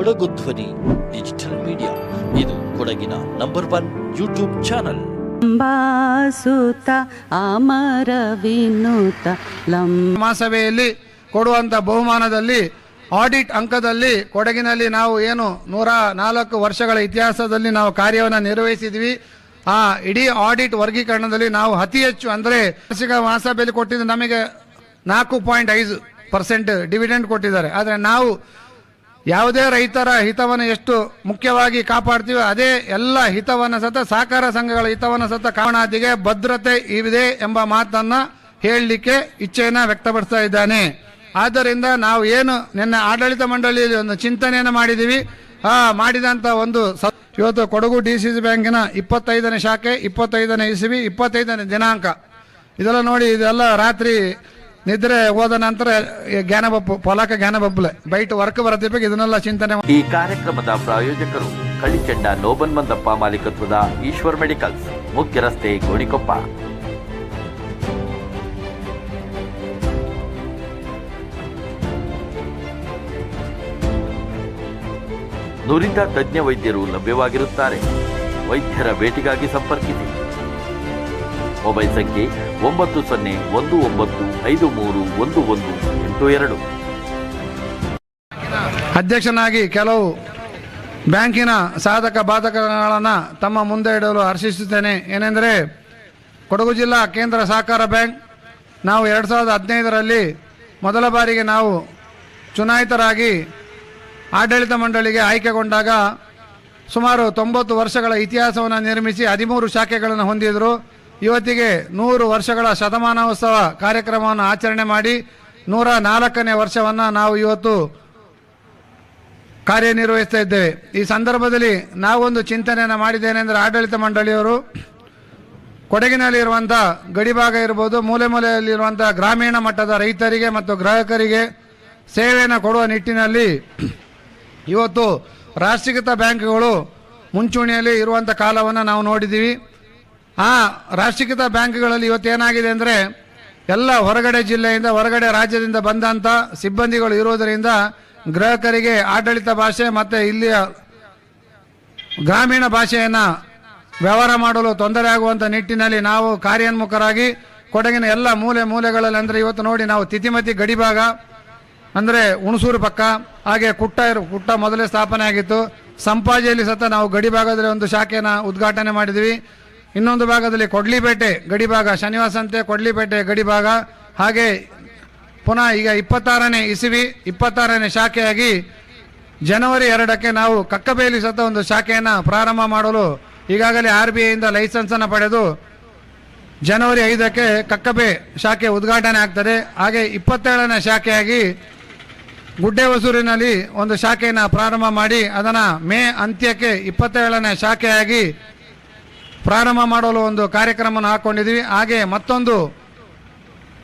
ಕೊಡಗು ಧ್ವನಿ digital media ಇದು ಕೊಡಗಿನ ನಂಬರ್ ಒನ್ ಯೂಟ್ಯೂಬ್ ಚಾನಲ್ ಲಂಬಾಸುತ ಅಮರ ವಿನುತ ಲಂ ಮಹಾಸಭೆಯಲ್ಲಿ ಕೊಡುವಂಥ ಬಹುಮಾನದಲ್ಲಿ ಆಡಿಟ್ ಅಂಕದಲ್ಲಿ ಕೊಡಗಿನಲ್ಲಿ ನಾವು ಏನು ನೂರ ನಾಲ್ಕು ವರ್ಷಗಳ ಇತಿಹಾಸದಲ್ಲಿ ನಾವು ಕಾರ್ಯವನ್ನು ನಿರ್ವಹಿಸಿದ್ವಿ. ಆ ಇಡೀ ಆಡಿಟ್ ವರ್ಗೀಕರಣದಲ್ಲಿ ನಾವು ಅತಿ ಹೆಚ್ಚು ಅಂದರೆ ವಾರ್ಷಿಕ ಮಹಾಸಭೆಯಲ್ಲಿ ಕೊಟ್ಟಿದ್ದು ನಮಗೆ ನಾಲ್ಕು ಪಾಯಿಂಟ್ ಐದು ಪರ್ಸೆಂಟ್ ಡಿವಿಡೆಂಡ್ ಕೊಟ್ಟಿದ್ದಾರೆ. ಆದರೆ ನಾವು ಯಾವುದೇ ರೈತರ ಹಿತವನ್ನು ಎಷ್ಟು ಮುಖ್ಯವಾಗಿ ಕಾಪಾಡ್ತೀವೋ ಅದೇ ಎಲ್ಲ ಹಿತವನ್ನು ಸತ, ಸಹಕಾರ ಸಂಘಗಳ ಹಿತವನ್ನು ಸತ ಕಾರಣಾದಿಗೆ ಭದ್ರತೆ ಇದೆ ಎಂಬ ಮಾತನ್ನು ಹೇಳಲಿಕ್ಕೆ ಇಚ್ಛೆಯನ್ನು ವ್ಯಕ್ತಪಡಿಸ್ತಾ ಇದ್ದಾನೆ. ಆದ್ದರಿಂದ ನಾವು ಏನು ನಿನ್ನೆ ಆಡಳಿತ ಮಂಡಳಿಯಲ್ಲಿ ಒಂದು ಚಿಂತನೆಯನ್ನು ಮಾಡಿದ್ದೀವಿ. ಆ ಮಾಡಿದಂಥ ಒಂದು ಇವತ್ತು ಕೊಡಗು ಡಿ ಸಿ ಸಿ ಬ್ಯಾಂಕಿನ ಇಪ್ಪತ್ತೈದನೇ ಶಾಖೆ, ಇಪ್ಪತ್ತೈದನೇ ಇಸವಿ ಇಪ್ಪತ್ತೈದನೇ ದಿನಾಂಕ. ಇದೆಲ್ಲ ನೋಡಿ ಇದೆಲ್ಲ ರಾತ್ರಿ ನಿದ್ರೆ ಹೋದ ನಂತರ ಜ್ಞಾನಬಪ್ಪು ಪೊಲಕ ಜ್ಞಾನಬಬ್ಬಲೆ ಬೈಟ್ ವರ್ಕ್ ಬರದಿರ್ಬೇಕು, ಇದನ್ನೆಲ್ಲ ಚಿಂತನೆ ಈ ಕಾರ್ಯಕ್ರಮದ ಪ್ರಾಯೋಜಕರು ಕಳಿಚೆಂಡ ನೋಬನ್ ಮಂದಪ್ಪ ಮಾಲೀಕತ್ವದ ಈಶ್ವರ್ ಮೆಡಿಕಲ್ಸ್, ಮುಖ್ಯ ರಸ್ತೆ ಗೋಣಿಕೊಪ್ಪ. ನುರಿತ ತಜ್ಞ ವೈದ್ಯರು ಲಭ್ಯವಾಗಿರುತ್ತಾರೆ. ವೈದ್ಯರ ಭೇಟಿಗಾಗಿ ಸಂಪರ್ಕಿಸಿ. ಮೊಬೈಲ್ ಸಂಖ್ಯೆ ಒಂಬತ್ತು ಸೊನ್ನೆ ಒಂದು ಒಂಬತ್ತು ಐದು ಮೂರು ಒಂದು ಒಂದು ಎಂಟು ಎರಡು. ಅಧ್ಯಕ್ಷನಾಗಿ ಕೆಲವು ಬ್ಯಾಂಕಿನ ಸಾಧಕ ಬಾಧಕಗಳನ್ನು ತಮ್ಮ ಮುಂದೆ ಇಡಲು ಹರ್ಷಿಸುತ್ತೇನೆ. ಏನೆಂದರೆ, ಕೊಡಗು ಜಿಲ್ಲಾ ಕೇಂದ್ರ ಸಹಕಾರ ಬ್ಯಾಂಕ್ ನಾವು ಎರಡು ಸಾವಿರದ ಹದಿನೈದರಲ್ಲಿ ಮೊದಲ ಬಾರಿಗೆ ನಾವು ಚುನಾಯಿತರಾಗಿ ಆಡಳಿತ ಮಂಡಳಿಗೆ ಆಯ್ಕೆಗೊಂಡಾಗ ಸುಮಾರು ತೊಂಬತ್ತು ವರ್ಷಗಳ ಇತಿಹಾಸವನ್ನು ನಿರ್ಮಿಸಿ ಹದಿಮೂರು ಶಾಖೆಗಳನ್ನು ಹೊಂದಿದ್ರು. ಇವತ್ತಿಗೆ ನೂರು ವರ್ಷಗಳ ಶತಮಾನೋತ್ಸವ ಕಾರ್ಯಕ್ರಮವನ್ನು ಆಚರಣೆ ಮಾಡಿ ನೂರ ನಾಲ್ಕನೇ ವರ್ಷವನ್ನು ನಾವು ಇವತ್ತು ಕಾರ್ಯನಿರ್ವಹಿಸ್ತಾ ಇದ್ದೇವೆ. ಈ ಸಂದರ್ಭದಲ್ಲಿ ನಾವೊಂದು ಚಿಂತನೆಯನ್ನು ಮಾಡಿದ್ದೇನೆಂದರೆ ಆಡಳಿತ ಮಂಡಳಿಯವರು ಕೊಡಗಿನಲ್ಲಿರುವಂಥ ಗಡಿಭಾಗ ಇರ್ಬೋದು, ಮೂಲೆ ಮೂಲೆಯಲ್ಲಿರುವಂಥ ಗ್ರಾಮೀಣ ಮಟ್ಟದ ರೈತರಿಗೆ ಮತ್ತು ಗ್ರಾಹಕರಿಗೆ ಸೇವೆಯನ್ನು ಕೊಡುವ ನಿಟ್ಟಿನಲ್ಲಿ ಇವತ್ತು ರಾಷ್ಟ್ರೀಕೃತ ಬ್ಯಾಂಕ್ಗಳು ಮುಂಚೂಣಿಯಲ್ಲಿ ಇರುವಂಥ ಕಾಲವನ್ನು ನಾವು ನೋಡಿದ್ದೀವಿ. ಆ ರಾಷ್ಟ್ರೀಕೃತ ಬ್ಯಾಂಕ್ಗಳಲ್ಲಿ ಇವತ್ತೇನಾಗಿದೆ ಅಂದರೆ ಎಲ್ಲ ಹೊರಗಡೆ ಜಿಲ್ಲೆಯಿಂದ, ಹೊರಗಡೆ ರಾಜ್ಯದಿಂದ ಬಂದಂಥ ಸಿಬ್ಬಂದಿಗಳು ಇರುವುದರಿಂದ ಗ್ರಾಹಕರಿಗೆ ಆಡಳಿತ ಭಾಷೆ ಮತ್ತು ಇಲ್ಲಿಯ ಗ್ರಾಮೀಣ ಭಾಷೆಯನ್ನು ವ್ಯವಹಾರ ಮಾಡಲು ತೊಂದರೆ ಆಗುವಂಥ ನಿಟ್ಟಿನಲ್ಲಿ ನಾವು ಕಾರ್ಯೋನ್ಮುಖರಾಗಿ ಕೊಡಗಿನ ಎಲ್ಲ ಮೂಲೆ ಮೂಲೆಗಳಲ್ಲಿ ಅಂದರೆ ಇವತ್ತು ನೋಡಿ ನಾವು ತಿತಿಮತಿ ಗಡಿಭಾಗ, ಅಂದರೆ ಹುಣಸೂರು ಪಕ್ಕ, ಹಾಗೆ ಕುಟ್ಟ ಕುಟ್ಟ ಮೊದಲೇ ಸ್ಥಾಪನೆ ಆಗಿತ್ತು. ಸಂಪಾಜಿಯಲ್ಲಿ ಸತ ನಾವು ಗಡಿಭಾಗದಲ್ಲಿ ಒಂದು ಶಾಖೆನ ಉದ್ಘಾಟನೆ ಮಾಡಿದ್ವಿ. ಇನ್ನೊಂದು ಭಾಗದಲ್ಲಿ ಕೊಡ್ಲಿಪೇಟೆ, ಗಡಿಭಾಗ, ಶನಿವಾಸಂತೆ ಕೊಡ್ಲಿಪೇಟೆ, ಗಡಿಭಾಗ. ಹಾಗೆ ಪುನಃ ಈಗ ಇಪ್ಪತ್ತಾರನೇ ಇಸವಿ, ಇಪ್ಪತ್ತಾರನೇ ಶಾಖೆಯಾಗಿ ಜನವರಿ ಎರಡಕ್ಕೆ ನಾವು ಕಕ್ಕಬೇಲಿ ಸತ ಒಂದು ಶಾಖೆಯನ್ನು ಪ್ರಾರಂಭ ಮಾಡಲು ಈಗಾಗಲೇ ಆರ್ ಬಿ ಐಯಿಂದ ಲೈಸೆನ್ಸನ್ನು ಪಡೆದು ಜನವರಿ ಐದಕ್ಕೆ ಕಕ್ಕಬೆ ಶಾಖೆ ಉದ್ಘಾಟನೆ ಆಗ್ತದೆ. ಹಾಗೆ ಇಪ್ಪತ್ತೇಳನೇ ಶಾಖೆಯಾಗಿ ಗುಡ್ಡೆ ಹೊಸೂರಿನಲ್ಲಿ ಒಂದು ಶಾಖೆಯನ್ನು ಪ್ರಾರಂಭ ಮಾಡಿ, ಅದನ್ನು ಮೇ ಅಂತ್ಯಕ್ಕೆ ಇಪ್ಪತ್ತೇಳನೇ ಶಾಖೆಯಾಗಿ ಪ್ರಾರಂಭ ಮಾಡಲು ಒಂದು ಕಾರ್ಯಕ್ರಮವನ್ನು ಹಾಕ್ಕೊಂಡಿದ್ದೀವಿ ಹಾಗೆ ಮತ್ತೊಂದು,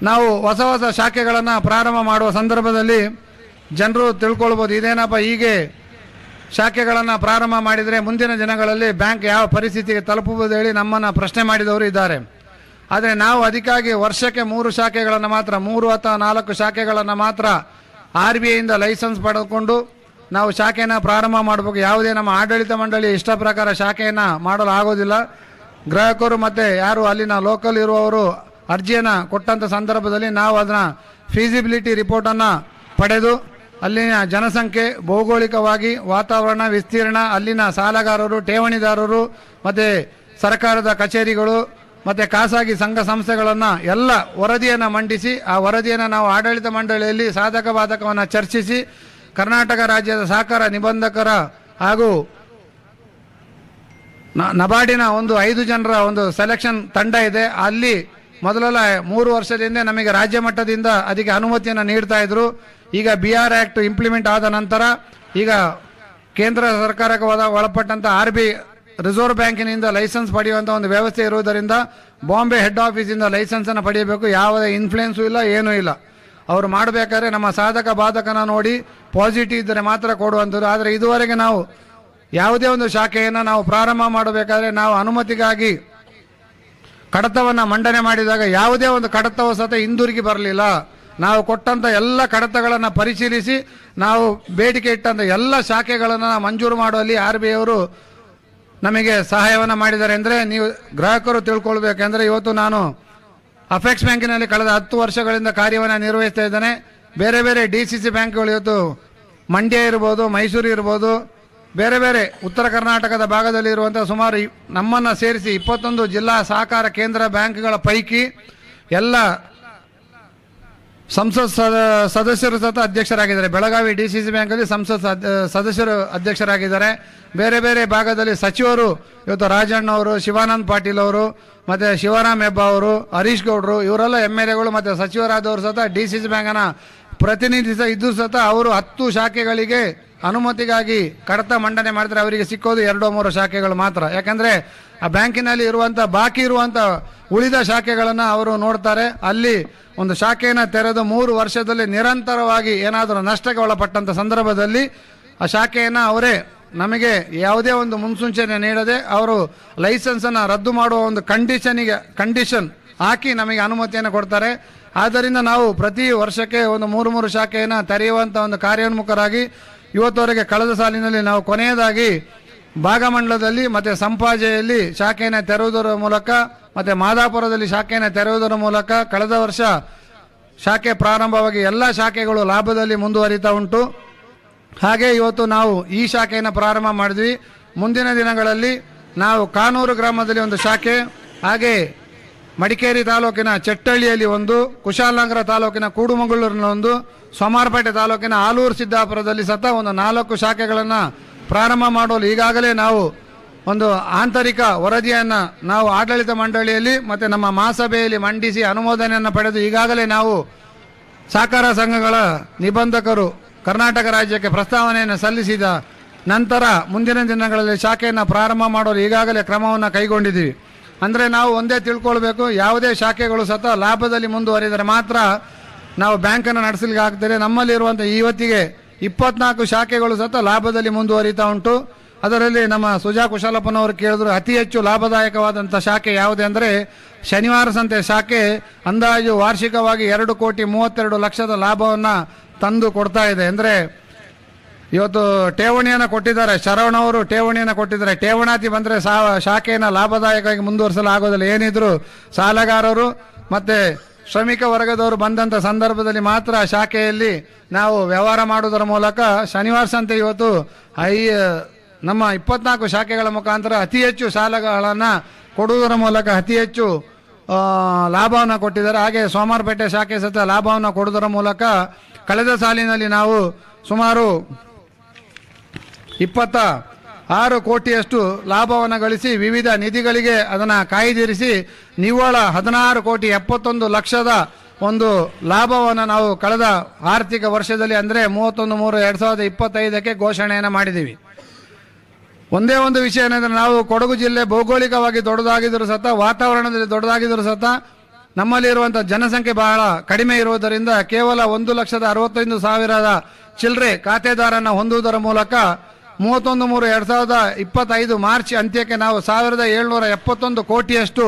ನಾವು ಹೊಸ ಹೊಸ ಶಾಖೆಗಳನ್ನು ಪ್ರಾರಂಭ ಮಾಡುವ ಸಂದರ್ಭದಲ್ಲಿ ಜನರು ತಿಳ್ಕೊಳ್ಬೋದು, ಇದೇನಪ್ಪ ಹೀಗೆ ಶಾಖೆಗಳನ್ನು ಪ್ರಾರಂಭ ಮಾಡಿದರೆ ಮುಂದಿನ ದಿನಗಳಲ್ಲಿ ಬ್ಯಾಂಕ್ ಯಾವ ಪರಿಸ್ಥಿತಿಗೆ ತಲುಪುವುದು ಹೇಳಿ ನಮ್ಮನ್ನು ಪ್ರಶ್ನೆ ಮಾಡಿದವರು ಇದ್ದಾರೆ. ಆದರೆ ನಾವು ಅದಕ್ಕಾಗಿ ವರ್ಷಕ್ಕೆ ಮೂರು ಶಾಖೆಗಳನ್ನು ಮಾತ್ರ, ಮೂರು ಅಥವಾ ನಾಲ್ಕು ಶಾಖೆಗಳನ್ನು ಮಾತ್ರ ಆರ್ ಬಿ ಐಯಿಂದ ಲೈಸೆನ್ಸ್ ಪಡೆದುಕೊಂಡು ನಾವು ಶಾಖೆಯನ್ನು ಪ್ರಾರಂಭ ಮಾಡಬೇಕು. ಯಾವುದೇ ನಮ್ಮ ಆಡಳಿತ ಮಂಡಳಿ ಇಷ್ಟ ಪ್ರಕಾರ ಶಾಖೆಯನ್ನು ಮಾಡಲು ಆಗೋದಿಲ್ಲ ಗ್ರಾಹಕರು ಮತ್ತು ಯಾರು ಅಲ್ಲಿನ ಲೋಕಲ್ ಇರುವವರು ಅರ್ಜಿಯನ್ನು ಕೊಟ್ಟಂಥ ಸಂದರ್ಭದಲ್ಲಿ ನಾವು ಅದನ್ನ ಫೀಸಿಬಿಲಿಟಿ ರಿಪೋರ್ಟನ್ನು ಪಡೆದು ಅಲ್ಲಿನ ಜನಸಂಖ್ಯೆ, ಭೌಗೋಳಿಕವಾಗಿ ವಾತಾವರಣ, ವಿಸ್ತೀರ್ಣ, ಅಲ್ಲಿನ ಸಾಲಗಾರರು, ಠೇವಣಿದಾರರು, ಮತ್ತು ಸರ್ಕಾರದ ಕಚೇರಿಗಳು, ಮತ್ತು ಖಾಸಗಿ ಸಂಘ ಸಂಸ್ಥೆಗಳನ್ನು ಎಲ್ಲ ವರದಿಯನ್ನು ಮಂಡಿಸಿ, ಆ ವರದಿಯನ್ನು ನಾವು ಆಡಳಿತ ಮಂಡಳಿಯಲ್ಲಿ ಸಾಧಕ ಬಾಧಕವನ್ನು ಚರ್ಚಿಸಿ, ಕರ್ನಾಟಕ ರಾಜ್ಯದ ಸಹಕಾರ ನಿಬಂಧಕರ ಹಾಗೂ ನಬಾರ್ಡಿನ ಒಂದು ಐದು ಜನರ ಒಂದು ಸೆಲೆಕ್ಷನ್ ತಂಡ ಇದೆ. ಅಲ್ಲಿ ಮೊದಲೆಲ್ಲ ಮೂರು ವರ್ಷದಿಂದ ನಮಗೆ ರಾಜ್ಯ ಮಟ್ಟದಿಂದ ಅದಕ್ಕೆ ಅನುಮತಿಯನ್ನು ನೀಡ್ತಾ ಇದ್ರು. ಈಗ ಬಿ ಆರ್ ಆ್ಯಕ್ಟ್ ಇಂಪ್ಲಿಮೆಂಟ್ ಆದ ನಂತರ ಈಗ ಕೇಂದ್ರ ಸರ್ಕಾರಕ್ಕೆ ಒಳ- ಒಳಪಟ್ಟಂತ ಆರ್ ಬಿ ರಿಸರ್ವ್ ಬ್ಯಾಂಕಿನಿಂದ ಲೈಸೆನ್ಸ್ ಪಡೆಯುವಂಥ ಒಂದು ವ್ಯವಸ್ಥೆ ಇರುವುದರಿಂದ ಬಾಂಬೆ ಹೆಡ್ ಆಫೀಸಿಂದ ಲೈಸೆನ್ಸನ್ನು ಪಡೆಯಬೇಕು. ಯಾವುದೇ ಇನ್ಫ್ಲುಯೆನ್ಸು ಇಲ್ಲ, ಏನೂ ಇಲ್ಲ. ಅವರು ಮಾಡಬೇಕಾದ್ರೆ ನಮ್ಮ ಸಾಧಕ, ಬಾಧಕನ ನೋಡಿ ಪಾಸಿಟಿವ್ ಇದ್ದರೆ ಮಾತ್ರ ಕೊಡುವಂಥದ್ದು. ಆದರೆ ಇದುವರೆಗೆ ನಾವು ಯಾವುದೇ ಒಂದು ಶಾಖೆಯನ್ನು ನಾವು ಪ್ರಾರಂಭ ಮಾಡಬೇಕಾದ್ರೆ ನಾವು ಅನುಮತಿಗಾಗಿ ಕಡತವನ್ನು ಮಂಡನೆ ಮಾಡಿದಾಗ ಯಾವುದೇ ಒಂದು ಕಡತವು ಸತ ಹಿಂದಿರುಗಿ ಬರಲಿಲ್ಲ. ನಾವು ಕೊಟ್ಟಂಥ ಎಲ್ಲ ಕಡತಗಳನ್ನು ಪರಿಶೀಲಿಸಿ ನಾವು ಬೇಡಿಕೆ ಇಟ್ಟಂಥ ಎಲ್ಲ ಶಾಖೆಗಳನ್ನು ಮಂಜೂರು ಮಾಡುವಲ್ಲಿ ಆರ್ ಬಿ ಅವರು ನಮಗೆ ಸಹಾಯವನ್ನು ಮಾಡಿದ್ದಾರೆ ಅಂದರೆ ನೀವು ಗ್ರಾಹಕರು ತಿಳ್ಕೊಳ್ಬೇಕೆಂದರೆ ಇವತ್ತು ನಾನು ಅಫೆಕ್ಸ್ ಬ್ಯಾಂಕಿನಲ್ಲಿ ಕಳೆದ ಹತ್ತು ವರ್ಷಗಳಿಂದ ಕಾರ್ಯವನ್ನು ನಿರ್ವಹಿಸ್ತಾ ಇದ್ದೇನೆ. ಬೇರೆ ಬೇರೆ ಡಿ ಸಿ ಸಿ ಬ್ಯಾಂಕ್ಗಳು ಇವತ್ತು ಮಂಡ್ಯ ಇರ್ಬೋದು, ಮೈಸೂರು ಇರ್ಬೋದು ಬೇರೆ ಬೇರೆ ಉತ್ತರ ಕರ್ನಾಟಕದ ಭಾಗದಲ್ಲಿ ಇರುವಂಥ ಸುಮಾರು ನಮ್ಮನ್ನು ಸೇರಿಸಿ ಇಪ್ಪತ್ತೊಂದು ಜಿಲ್ಲಾ ಸಹಕಾರ ಕೇಂದ್ರ ಬ್ಯಾಂಕ್ಗಳ ಪೈಕಿ ಎಲ್ಲ ಸಂಸತ್ ಸದ- ಸದಸ್ಯರು ಸತ ಅಧ್ಯಕ್ಷರಾಗಿದ್ದಾರೆ. ಬೆಳಗಾವಿ ಡಿ ಸಿ ಸಿ ಬ್ಯಾಂಕಲ್ಲಿ ಸಂಸತ್ ಸದ- ಸದಸ್ಯರು ಅಧ್ಯಕ್ಷರಾಗಿದ್ದಾರೆ. ಬೇರೆ ಬೇರೆ ಭಾಗದಲ್ಲಿ ಸಚಿವರು ಇವತ್ತು ರಾಜಣ್ಣ ಅವರು, ಶಿವಾನಂದ್ ಪಾಟೀಲ್ ಅವರು, ಮತ್ತು ಶಿವರಾಮ್ ಹೆಬ್ಬ ಅವರು, ಹರೀಶ್ ಗೌಡರು, ಇವರೆಲ್ಲ ಎಂ ಎಲ್ ಎಗಳು ಮತ್ತು ಸಚಿವರಾದವರು ಸತ ಡಿ ಸಿ ಸಿ ಬ್ಯಾಂಕನ ಪ್ರತಿನಿಧಿಸ ಇದ್ದು ಸಹ ಅವರು ಹತ್ತು ಶಾಖೆಗಳಿಗೆ ಅನುಮತಿಗಾಗಿ ಕಡತ ಮಂಡನೆ ಮಾಡಿದರೆ ಅವರಿಗೆ ಸಿಕ್ಕೋದು ಎರಡೋ ಮೂರು ಶಾಖೆಗಳು ಮಾತ್ರ. ಯಾಕಂದ್ರೆ ಆ ಬ್ಯಾಂಕಿನಲ್ಲಿ ಇರುವಂತ, ಬಾಕಿ ಇರುವಂತ ಉಳಿದ ಶಾಖೆಗಳನ್ನು ಅವರು ನೋಡ್ತಾರೆ. ಅಲ್ಲಿ ಒಂದು ಶಾಖೆಯನ್ನು ತೆರೆದು ಮೂರು ವರ್ಷದಲ್ಲಿ ನಿರಂತರವಾಗಿ ಏನಾದರೂ ನಷ್ಟಕ್ಕೆ ಒಳಪಟ್ಟಂಥ ಸಂದರ್ಭದಲ್ಲಿ ಆ ಶಾಖೆಯನ್ನು ಅವರೇ ನಮಗೆ ಯಾವುದೇ ಒಂದು ಮುನ್ಸೂಚನೆ ನೀಡದೆ ಅವರು ಲೈಸೆನ್ಸನ್ನು ರದ್ದು ಮಾಡುವ ಒಂದು ಕಂಡೀಷನಿಗೆ, ಕಂಡೀಷನ್ ಹಾಕಿ ನಮಗೆ ಅನುಮತಿಯನ್ನು ಕೊಡ್ತಾರೆ. ಆದ್ದರಿಂದ ನಾವು ಪ್ರತಿ ವರ್ಷಕ್ಕೆ ಒಂದು ಮೂರು ಮೂರು ಶಾಖೆಯನ್ನು ತೆರೆಯುವಂಥ ಒಂದು ಕಾರ್ಯೋನ್ಮುಖರಾಗಿ ಇವತ್ತುವರೆಗೆ ಕಳೆದ ಸಾಲಿನಲ್ಲಿ ನಾವು ಕೊನೆಯದಾಗಿ ಭಾಗಮಂಡಲದಲ್ಲಿ ಮತ್ತು ಸಂಪಾಜೆಯಲ್ಲಿ ಶಾಖೆಯನ್ನು ತೆರೆಯುವುದರ ಮೂಲಕ ಮತ್ತು ಮಾದಾಪುರದಲ್ಲಿ ಶಾಖೆಯನ್ನು ತೆರೆಯುವುದರ ಮೂಲಕ ಕಳೆದ ವರ್ಷ ಶಾಖೆ ಪ್ರಾರಂಭವಾಗಿ ಎಲ್ಲ ಶಾಖೆಗಳು ಲಾಭದಲ್ಲಿ ಮುಂದುವರಿತಾ ಉಂಟು. ಹಾಗೆ ಇವತ್ತು ನಾವು ಈ ಶಾಖೆಯನ್ನು ಪ್ರಾರಂಭ ಮಾಡಿದ್ವಿ. ಮುಂದಿನ ದಿನಗಳಲ್ಲಿ ನಾವು ಕಾನೂರು ಗ್ರಾಮದಲ್ಲಿ ಒಂದು ಶಾಖೆ, ಹಾಗೆ ಮಡಿಕೇರಿ ತಾಲೂಕಿನ ಚಟ್ಟಳ್ಳಿಯಲ್ಲಿ ಒಂದು ಕುಶಾಲನಗರ ತಾಲೂಕಿನ ಕೂಡುಮಂಗಳೂರಿನ ಒಂದು ಸೋಮಾರಪೇಟೆ ತಾಲೂಕಿನ ಆಲೂರು ಸಿದ್ದಾಪುರದಲ್ಲಿ ಸತ ಒಂದು ನಾಲ್ಕು ಶಾಖೆಗಳನ್ನು ಪ್ರಾರಂಭ ಮಾಡಲು ಈಗಾಗಲೇ ನಾವು ಒಂದು ಆಂತರಿಕ ವರದಿಯನ್ನು ನಾವು ಆಡಳಿತ ಮಂಡಳಿಯಲ್ಲಿ ಮತ್ತು ನಮ್ಮ ಮಹಾಸಭೆಯಲ್ಲಿ ಮಂಡಿಸಿ ಅನುಮೋದನೆಯನ್ನು ಪಡೆದು ಈಗಾಗಲೇ ನಾವು ಸಹಕಾರ ಸಂಘಗಳ ನಿಬಂಧಕರು ಕರ್ನಾಟಕ ರಾಜ್ಯಕ್ಕೆ ಪ್ರಸ್ತಾವನೆಯನ್ನು ಸಲ್ಲಿಸಿದ ನಂತರ ಮುಂದಿನ ದಿನಗಳಲ್ಲಿ ಶಾಖೆಯನ್ನು ಪ್ರಾರಂಭ ಮಾಡಲು ಈಗಾಗಲೇ ಕ್ರಮವನ್ನು ಕೈಗೊಂಡಿದ್ದೀವಿ. ಅಂದರೆ ನಾವು ಒಂದೇ ತಿಳ್ಕೊಳ್ಬೇಕು, ಯಾವುದೇ ಶಾಖೆಗಳು ಸತ ಲಾಭದಲ್ಲಿ ಮುಂದುವರಿದರೆ ಮಾತ್ರ ನಾವು ಬ್ಯಾಂಕನ್ನು ನಡೆಸಲಿಕ್ಕೆ ಆಗ್ತದೆ. ನಮ್ಮಲ್ಲಿರುವಂಥ ಇವತ್ತಿಗೆ ಇಪ್ಪತ್ನಾಲ್ಕು ಶಾಖೆಗಳು ಸತ ಲಾಭದಲ್ಲಿ ಮುಂದುವರಿತಾ ಉಂಟು. ಅದರಲ್ಲಿ ನಮ್ಮ ಸುಜಾ ಕುಶಾಲಪ್ಪನವರು ಕೇಳಿದ್ರು, ಅತಿ ಹೆಚ್ಚು ಲಾಭದಾಯಕವಾದಂಥ ಶಾಖೆ ಯಾವುದೇ ಅಂದರೆ ಶನಿವಾರ ಸಂತೆ ಶಾಖೆ. ಅಂದಾಜು ವಾರ್ಷಿಕವಾಗಿ ಎರಡು ಕೋಟಿ ಮೂವತ್ತೆರಡು ಲಕ್ಷದ ಲಾಭವನ್ನು ತಂದು ಕೊಡ್ತಾ ಇದೆ. ಅಂದರೆ ಇವತ್ತು ಠೇವಣಿಯನ್ನು ಕೊಟ್ಟಿದ್ದಾರೆ. ಶರವಣವರು ಠೇವಣಿಯನ್ನು ಕೊಟ್ಟಿದ್ದಾರೆ. ಠೇವಣಾತಿ ಬಂದರೆ ಸಾ ಶಾಖೆಯನ್ನು ಲಾಭದಾಯಕವಾಗಿ ಮುಂದುವರಿಸಲು ಆಗೋದಿಲ್ಲ ಏನಿದ್ರು ಸಾಲಗಾರರು ಮತ್ತು ಶ್ರಮಿಕ ವರ್ಗದವರು ಬಂದಂಥ ಸಂದರ್ಭದಲ್ಲಿ ಮಾತ್ರ ಶಾಖೆಯಲ್ಲಿ ನಾವು ವ್ಯವಹಾರ ಮಾಡುವುದರ ಮೂಲಕ ಶನಿವಾರ ಸಂತೆ ಇವತ್ತು ಐ ನಮ್ಮ ಇಪ್ಪತ್ನಾಲ್ಕು ಶಾಖೆಗಳ ಮುಖಾಂತರ ಅತಿ ಹೆಚ್ಚು ಸಾಲಗಳನ್ನು ಕೊಡುವುದರ ಮೂಲಕ ಅತಿ ಹೆಚ್ಚು ಲಾಭವನ್ನು ಕೊಟ್ಟಿದ್ದಾರೆ. ಹಾಗೆ ಸೋಮಾರಪೇಟೆ ಶಾಖೆ ಸತ ಲಾಭವನ್ನು ಕೊಡುವುದರ ಮೂಲಕ ಕಳೆದ ಸಾಲಿನಲ್ಲಿ ನಾವು ಸುಮಾರು ಇಪ್ಪತ್ತ ಆರು ಕೋಟಿಯಷ್ಟು ಲಾಭವನ್ನು ಗಳಿಸಿ ವಿವಿಧ ನಿಧಿಗಳಿಗೆ ಅದನ್ನು ಕಾಯ್ದಿರಿಸಿ ನಿವ್ವಳ ಹದಿನಾರು ಕೋಟಿ ಎಪ್ಪತ್ತೊಂದು ಲಕ್ಷದ ಒಂದು ಲಾಭವನ್ನು ನಾವು ಕಳೆದ ಆರ್ಥಿಕ ವರ್ಷದಲ್ಲಿ ಅಂದರೆ ಮೂವತ್ತೊಂದು ಮೂರು ಎರಡು ಸಾವಿರದ ಇಪ್ಪತ್ತೈದಕ್ಕೆ ಘೋಷಣೆಯನ್ನು ಮಾಡಿದ್ದೀವಿ. ಒಂದೇ ಒಂದು ವಿಷಯ ಏನಂದರೆ ನಾವು ಕೊಡಗು ಜಿಲ್ಲೆ ಭೌಗೋಳಿಕವಾಗಿ ದೊಡ್ಡದಾಗಿದ್ದರೂ ಸತ ವಾತಾವರಣದಲ್ಲಿ ದೊಡ್ಡದಾಗಿದ್ದರೂ ಸತ ನಮ್ಮಲ್ಲಿರುವಂಥ ಜನಸಂಖ್ಯೆ ಬಹಳ ಕಡಿಮೆ ಇರುವುದರಿಂದ ಕೇವಲ ಒಂದು ಲಕ್ಷದ ಅರವತ್ತೈದು ಸಾವಿರದ ಚಿಲ್ಲರೆ ಖಾತೆದಾರನ ಹೊಂದುವುದರ ಮೂಲಕ ಮೂವತ್ತೊಂದು ಮೂರು ಎರಡು ಸಾವಿರದ ಇಪ್ಪತ್ತೈದು ಮಾರ್ಚ್ ಅಂತ್ಯಕ್ಕೆ ನಾವು ಸಾವಿರದ ಏಳ್ನೂರ ಎಪ್ಪತ್ತೊಂದು ಕೋಟಿಯಷ್ಟು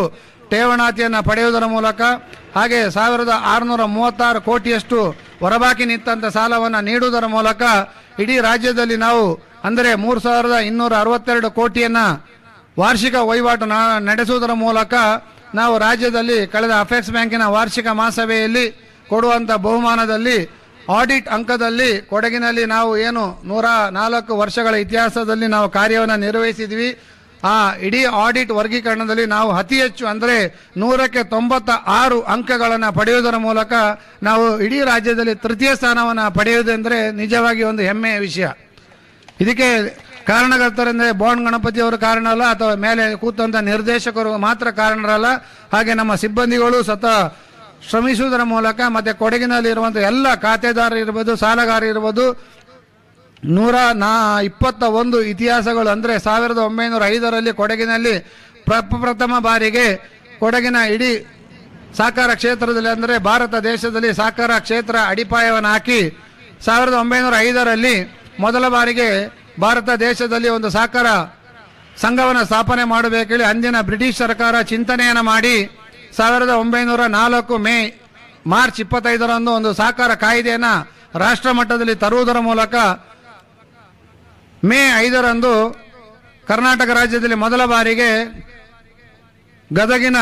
ಠೇವಣಾತಿಯನ್ನು ಪಡೆಯುವುದರ ಮೂಲಕ ಹಾಗೆ ಸಾವಿರದ ಆರುನೂರ ಮೂವತ್ತಾರು ಕೋಟಿಯಷ್ಟು ಹೊರಬಾಕಿ ನಿಂತಂಥ ಸಾಲವನ್ನು ನೀಡುವುದರ ಮೂಲಕ ಇಡೀ ರಾಜ್ಯದಲ್ಲಿ ನಾವು ಅಂದರೆ ಮೂರು ಸಾವಿರದ ಇನ್ನೂರ ಅರವತ್ತೆರಡು ಕೋಟಿಯನ್ನು ವಾರ್ಷಿಕ ವಹಿವಾಟು ನಡೆಸುವುದರ ಮೂಲಕ ನಾವು ರಾಜ್ಯದಲ್ಲಿ ಕಳೆದ ಅಫೆಕ್ಸ್ ಬ್ಯಾಂಕಿನ ವಾರ್ಷಿಕ ಮಹಾಸಭೆಯಲ್ಲಿ ಕೊಡುವಂಥ ಬಹುಮಾನದಲ್ಲಿ ಆಡಿಟ್ ಅಂಕದಲ್ಲಿ ಕೊಡಗಿನಲ್ಲಿ ನಾವು ಏನು ನೂರ ನಾಲ್ಕು ವರ್ಷಗಳ ಇತಿಹಾಸದಲ್ಲಿ ನಾವು ಕಾರ್ಯವನ್ನು ನಿರ್ವಹಿಸಿದ್ವಿ. ಆ ಇಡೀ ಆಡಿಟ್ ವರ್ಗೀಕರಣದಲ್ಲಿ ನಾವು ಅತಿ ಹೆಚ್ಚು ಅಂದರೆ ನೂರಕ್ಕೆ ತೊಂಬತ್ತ ಆರು ಅಂಕಗಳನ್ನು ಪಡೆಯುವುದರ ಮೂಲಕ ನಾವು ಇಡೀ ರಾಜ್ಯದಲ್ಲಿ ತೃತೀಯ ಸ್ಥಾನವನ್ನು ಪಡೆಯುವುದೆಂದರೆ ನಿಜವಾಗಿ ಒಂದು ಹೆಮ್ಮೆಯ ವಿಷಯ. ಇದಕ್ಕೆ ಕಾರಣಕರ್ತರೆಂದರೆ ಬಾಂಡ್ ಗಣಪತಿ ಅವರು ಕಾರಣ ಅಲ್ಲ, ಅಥವಾ ಮೇಲೆ ಕೂತಂಥ ನಿರ್ದೇಶಕರು ಮಾತ್ರ ಕಾರಣರಲ್ಲ. ಹಾಗೆ ನಮ್ಮ ಸಿಬ್ಬಂದಿಗಳು ಸತ ಶ್ರಮಿಸುವುದರ ಮೂಲಕ ಮತ್ತೆ ಕೊಡಗಿನಲ್ಲಿ ಇರುವಂಥ ಎಲ್ಲ ಖಾತೆದಾರರಿರ್ಬೋದು ಇರ್ಬೋದು, ಸಾಲಗಾರ ಇರ್ಬೋದು, ನೂರ ನಾ ಇಪ್ಪತ್ತ ಒಂದು ಇತಿಹಾಸಗಳು ಅಂದರೆ ಸಾವಿರದ ಒಂಬೈನೂರ ಐದರಲ್ಲಿ ಕೊಡಗಿನಲ್ಲಿ ಪ್ರಪ್ರಥಮ ಬಾರಿಗೆ ಕೊಡಗಿನ ಇಡೀ ಸಹಕಾರ ಕ್ಷೇತ್ರದಲ್ಲಿ ಅಂದರೆ ಭಾರತ ದೇಶದಲ್ಲಿ ಸಹಕಾರ ಕ್ಷೇತ್ರ ಅಡಿಪಾಯವನ್ನು ಹಾಕಿ ಸಾವಿರದ ಒಂಬೈನೂರ ಐದರಲ್ಲಿ ಮೊದಲ ಬಾರಿಗೆ ಭಾರತ ದೇಶದಲ್ಲಿ ಒಂದು ಸಹಕಾರ ಸಂಘವನ್ನು ಸ್ಥಾಪನೆ ಮಾಡಬೇಕೇಳಿ ಅಂದಿನ ಬ್ರಿಟಿಷ್ ಸರ್ಕಾರ ಚಿಂತನೆಯನ್ನು ಮಾಡಿ ಸಾವಿರದ ಒಂಬೈನೂರ ನಾಲ್ಕು ಮೇ, ಮಾರ್ಚ್ ಇಪ್ಪತ್ತೈದರಂದು ಒಂದು ಸಹಕಾರ ಕಾಯ್ದೆಯನ್ನು ರಾಷ್ಟ್ರ ಮಟ್ಟದಲ್ಲಿ ತರುವುದರ ಮೂಲಕ ಮೇ ಐದರಂದು ಕರ್ನಾಟಕ ರಾಜ್ಯದಲ್ಲಿ ಮೊದಲ ಬಾರಿಗೆ ಗದಗಿನ